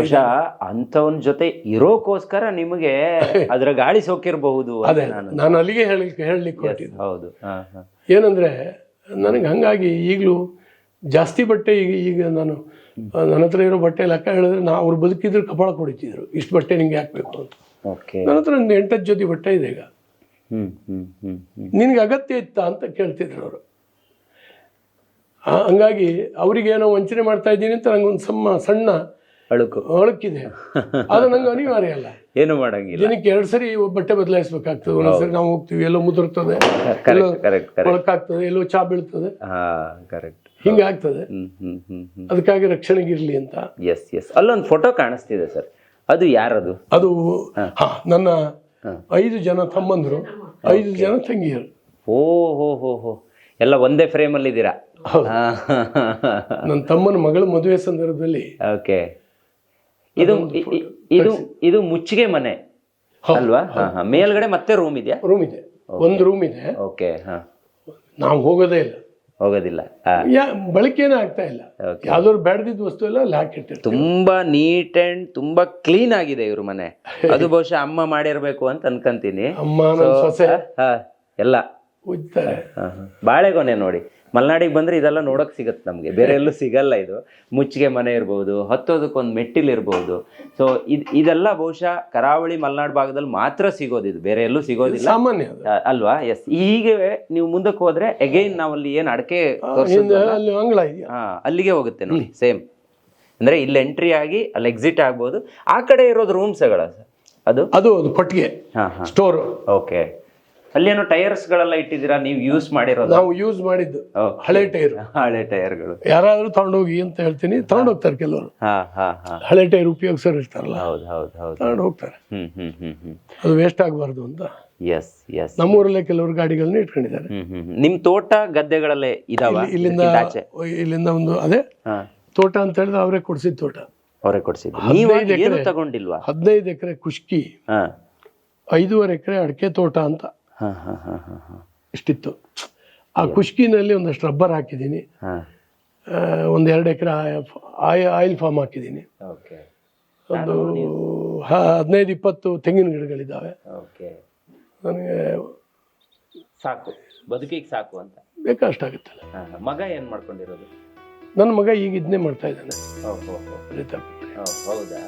ಅಂತವನ್ ಜೊತೆ ಇರೋಕೋಸ್ಕರ ನಿಮಗೆ ಅದರ ಗಾಳಿ ಸೋಕಿರಬಹುದು ಅದೇ ನಾನು ಅಲ್ಲಿಗೆ ಹೇಳಿ ಹೇಳಲಿಕ್ಕೆ ಹೌದು. ಏನಂದ್ರೆ ನನಗೆ ಹಂಗಾಗಿ ಈಗಲೂ ಜಾಸ್ತಿ ಬಟ್ಟೆ ಈಗ ಈಗ ನಾನು ನನ್ನ ಹತ್ರ ಇರೋ ಬಟ್ಟೆ ಲೆಕ್ಕ ಹೇಳಿದ್ರೆ ನಾ ಅವ್ರು ಬದುಕಿದ್ರೆ ಕಪಾಳ ಕೊಡಿತಿದ್ರು. ಇಷ್ಟು ಬಟ್ಟೆ ನಿಂಗೆ ಹಾಕ್ಬೇಕು ಅಂತ. ನನ್ನ ಹತ್ರ ಒಂದು ಎಂಟತ್ತು ಜೊತೆ ಬಟ್ಟೆ ಇದೆ ಈಗ. ನಿನಗೆ ಅಗತ್ಯ ಇತ್ತಾ ಅಂತ ಕೇಳ್ತಿದ್ರು ಅವರು. ಹಂಗಾಗಿ ಅವ್ರಿಗೇನೋ ವಂಚನೆ ಮಾಡ್ತಾ ಇದ್ದೀನಿ ಅಂತ ನಂಗೊಂದು ಒಂದು ಸಣ್ಣ ಸಣ್ಣ ಅಳುಕು. ಅಳುಕಿದೆ. ಅದು ನಂಗೆ ಅನಿವಾರ್ಯ ಅಲ್ಲ. ಏನು ಮಾಡಂಗಿಲ್ಲ. ದಿನಕ್ಕೆ ಎರಡು ಸರಿ ಬಟ್ಟೆ ಬದಲಾಯಿಸ್ಬೇಕಾಗ್ತದೆ. ಒಂದ್ಸರಿ ನಾವು ಹೋಗ್ತೀವಿ ಎಲ್ಲೋ ಮುದುರ್ತದೆ ಎಲ್ಲೋ ಒಳಕಾಗ್ತದೆ ಎಲ್ಲೋ ಚಾ ಬೀಳ್ತದೆ. ಹಾಂ ಕರೆಕ್ಟ್ ಹಿಂಗೆ ಆಗ್ತದೆ ಹ್ಮ್ ಹ್ಮ್ ಹ್ಮ್ ಹ್ಮ್. ಅದಕ್ಕಾಗಿ ರಕ್ಷಣೆಗಿರ್ಲಿ ಅಂತ. ಎಸ್ ಎಸ್ ಅಲ್ಲೊಂದು ಫೋಟೋ ಕಾಣಿಸ್ತಿದೆ ಸರ್ ಅದು ಯಾರದು? ಅದು ನನ್ನ ಐದು ಜನ ತಮ್ಮಂದ್ರು ಐದು ಜನ ತಂಗಿಯರು. ಓ ಹೋ ಹೋ ಹೋ. ಎಲ್ಲ ಒಂದೇ ಫ್ರೇಮ್ ಅಲ್ಲಿ ಇದ್ದೀರಾ. ನನ್ನ ತಮ್ಮನ ಮಗಳ ಮದುವೆ ಸಂದರ್ಭದಲ್ಲಿ ಓಕೆ ಇದು ಇದು ಇದು ಮುಚ್ಚಿಗೆ ಮನೆ ಅಲ್ವಾ? ಮೇಲ್ಗಡೆ ಮತ್ತೆ ರೂಮ್ ಇದೆಯಾ? ರೂಮ್ ಇದೆ. ಒಂದು ರೂಮ್ ಇದೆ. ಓಕೆ ನಾವು ಹೋಗೋದೇ ಇಲ್ಲ. ಹೋಗೋದಿಲ್ಲ. ಯಾ ಬಳಕೆನೇ ಆಗ್ತಾ ಇಲ್ಲ. ಯಾವ್ದಾದ್ರು ಬೇಡದಿದ್ದ ವಸ್ತು ಎಲ್ಲ ಅಲ್ಲಿ ಹಾಕಿಟ್ಟಿರ್ತೀವಿ ತುಂಬಾ ನೀಟ್ ಅಂಡ್ ತುಂಬಾ ಕ್ಲೀನ್ ಆಗಿದೆ ಇವ್ರ ಮನೆ. ಅದು ಬಹುಶಃ ಅಮ್ಮ ಮಾಡಿರ್ಬೇಕು ಅಂತ ಅನ್ಕಂತೀನಿ. ಅಮ್ಮ ನನ್ನ ಸೊಸೆ. ಹಾ ಎಲ್ಲ. ಉಜ್ತಾರೆ. ಬಾಳೆಗೊನೆ ನೋಡಿ. ಮಲ್ನಾಡಿಗೆ ಬಂದ್ರೆ ಇದೆಲ್ಲ ನೋಡಕ್ ಸಿಗುತ್ತೆ ನಮಗೆ. ಬೇರೆ ಎಲ್ಲೂ ಸಿಗಲ್ಲ ಇದು. ಮುಚ್ಚಿಗೆ ಮನೆ ಇರ್ಬೋದು ಹತ್ತೋದಕ್ಕೊಂದು ಮೆಟ್ಟಿಲು ಇರ್ಬೋದು. ಸೊ ಇದು ಇದೆಲ್ಲ ಬಹುಶಃ ಕರಾವಳಿ ಮಲೆನಾಡು ಭಾಗದಲ್ಲಿ ಮಾತ್ರ ಸಿಗೋದು ಇದು. ಬೇರೆ ಎಲ್ಲೂ ಸಿಗೋದಿಲ್ಲ. ಸಾಮಾನ್ಯ ಅದು. ಅಲ್ವಾ? ಎಸ್ ಹೀಗೆ ನೀವು ಮುಂದಕ್ಕೆ ಹೋದ್ರೆ ಅಗೈನ್ ನಾವಲ್ಲಿ ಏನು ಅಡಕೆ ಹಿಂದೆ ಅಲ್ಲಿ? ಅಂಗಳ ಇದೆಯಾ? ಹಾ ಅಲ್ಲಿಗೆ ಹೋಗುತ್ತೆ ನೋಡಿ ಸೇಮ್. ಅಂದ್ರೆ ಇಲ್ಲಿ ಎಂಟ್ರಿ ಆಗಿ ಅಲ್ಲಿ ಎಕ್ಸಿಟ್ ಆಗ್ಬೋದು. ಆ ಕಡೆ ಇರೋದು ರೂಮ್ಸ್ಗಳ ಅದು? ಅದು ಅದು ಪಟ್ಟಿಗೆ ಹಾ ಹಾ. ಸ್ಟೋರ್ ಓಕೆ ಅಲ್ಲೇನೋ ಟೈರ್ಸ್ ಗಳೆಲ್ಲ ಇಟ್ಟಿದ್ದೀರಾ? ನೀವು ಯೂಸ್ ಮಾಡಿರೋದು? ನಾವು ಯೂಸ್ ಮಾಡಿದ್ದು ಹಳೆ ಟೈರ್ ಹಳೆ ಟೈರ್ಗಳು ಯಾರಾದ್ರೂ ತಗೊಂಡೋಗಿ ಅಂತ ಹೇಳ್ತೀನಿ ತಗೊಂಡೋಗ್ತಾರೆ ಕೆಲವರು. ಹಳೆ ಟೈರ್ ಉಪಯೋಗಿಸೋರು ಇರ್ತಾರಲ್ಲ ಹೌದು ಹೌದು ಹೌದು. ತಗೊಂಡು ಹೋಗ್ತಾರೆ ಹ್ಮ್ ಹ್ಮ್ ಹ್ಮ್ ಹ್ಮ್. ಅದು ವೇಸ್ಟ್ ಆಗಬಾರ್ದು ಅಂತ. ಎಸ್ ಎಸ್ ನಮ್ಮೂರಲ್ಲೇ ಕೆಲವರು ಗಾಡಿಗಳನ್ನ ಇಟ್ಕೊಂಡಿದ್ದಾರೆ. ನಿಮ್ ತೋಟ ಗದ್ದೆಗಳಲ್ಲೇ ಇದಾವ? ಇಲ್ಲಿಂದ ಇಲ್ಲಿಂದ ಒಂದು ಅದೇ ತೋಟ ಅಂತ ಹೇಳಿದ್ರೆ ಅವರೇ ಕೊಡಿಸಿದ ತೋಟ. ಅವರೇ ಕೊಡ್ಸಿದ್ ನೀವು ಹದಿನೈದು ಏನು ಎಕರೆ. ತಗೊಂಡಿಲ್ವಾ? ಹದಿನೈದು ಎಕರೆ ಕುಷ್ಕಿ ಐದೂವರೆ ಎಕರೆ ಅಡಿಕೆ ತೋಟ ಅಂತ. ಇಷ್ಟಿತ್ತು. ಆ ಕುಷ್ಕಿನಲ್ಲಿ ಒಂದಷ್ಟು ರಬ್ಬರ್ ಹಾಕಿದ್ದೀನಿ. ಒಂದು ಎರಡು ಎಕರೆ ಆಯಿಲ್ ಫಾರ್ಮ್ ಹಾಕಿದ್ದೀನಿ. ಓಕೆ ಒಂದು ಹದಿನೈದು ಇಪ್ಪತ್ತು ತೆಂಗಿನ ಗಿಡಗಳಿದ್ದಾವೆ. ಓಕೆ ನನಗೆ ಸಾಕು. ಬದುಕಿಗೆ ಸಾಕು ಅಂತ. ಬೇಕಷ್ಟಾಗುತ್ತಲ್ಲ. ಮಗ ಏನು ಮಾಡ್ಕೊಂಡಿರೋದು? ನನ್ನ ಮಗ ಈಗ ಇದನ್ನೇ ಮಾಡ್ತಾ ಇದ್ದಾನೆ. ಹೌದಾ?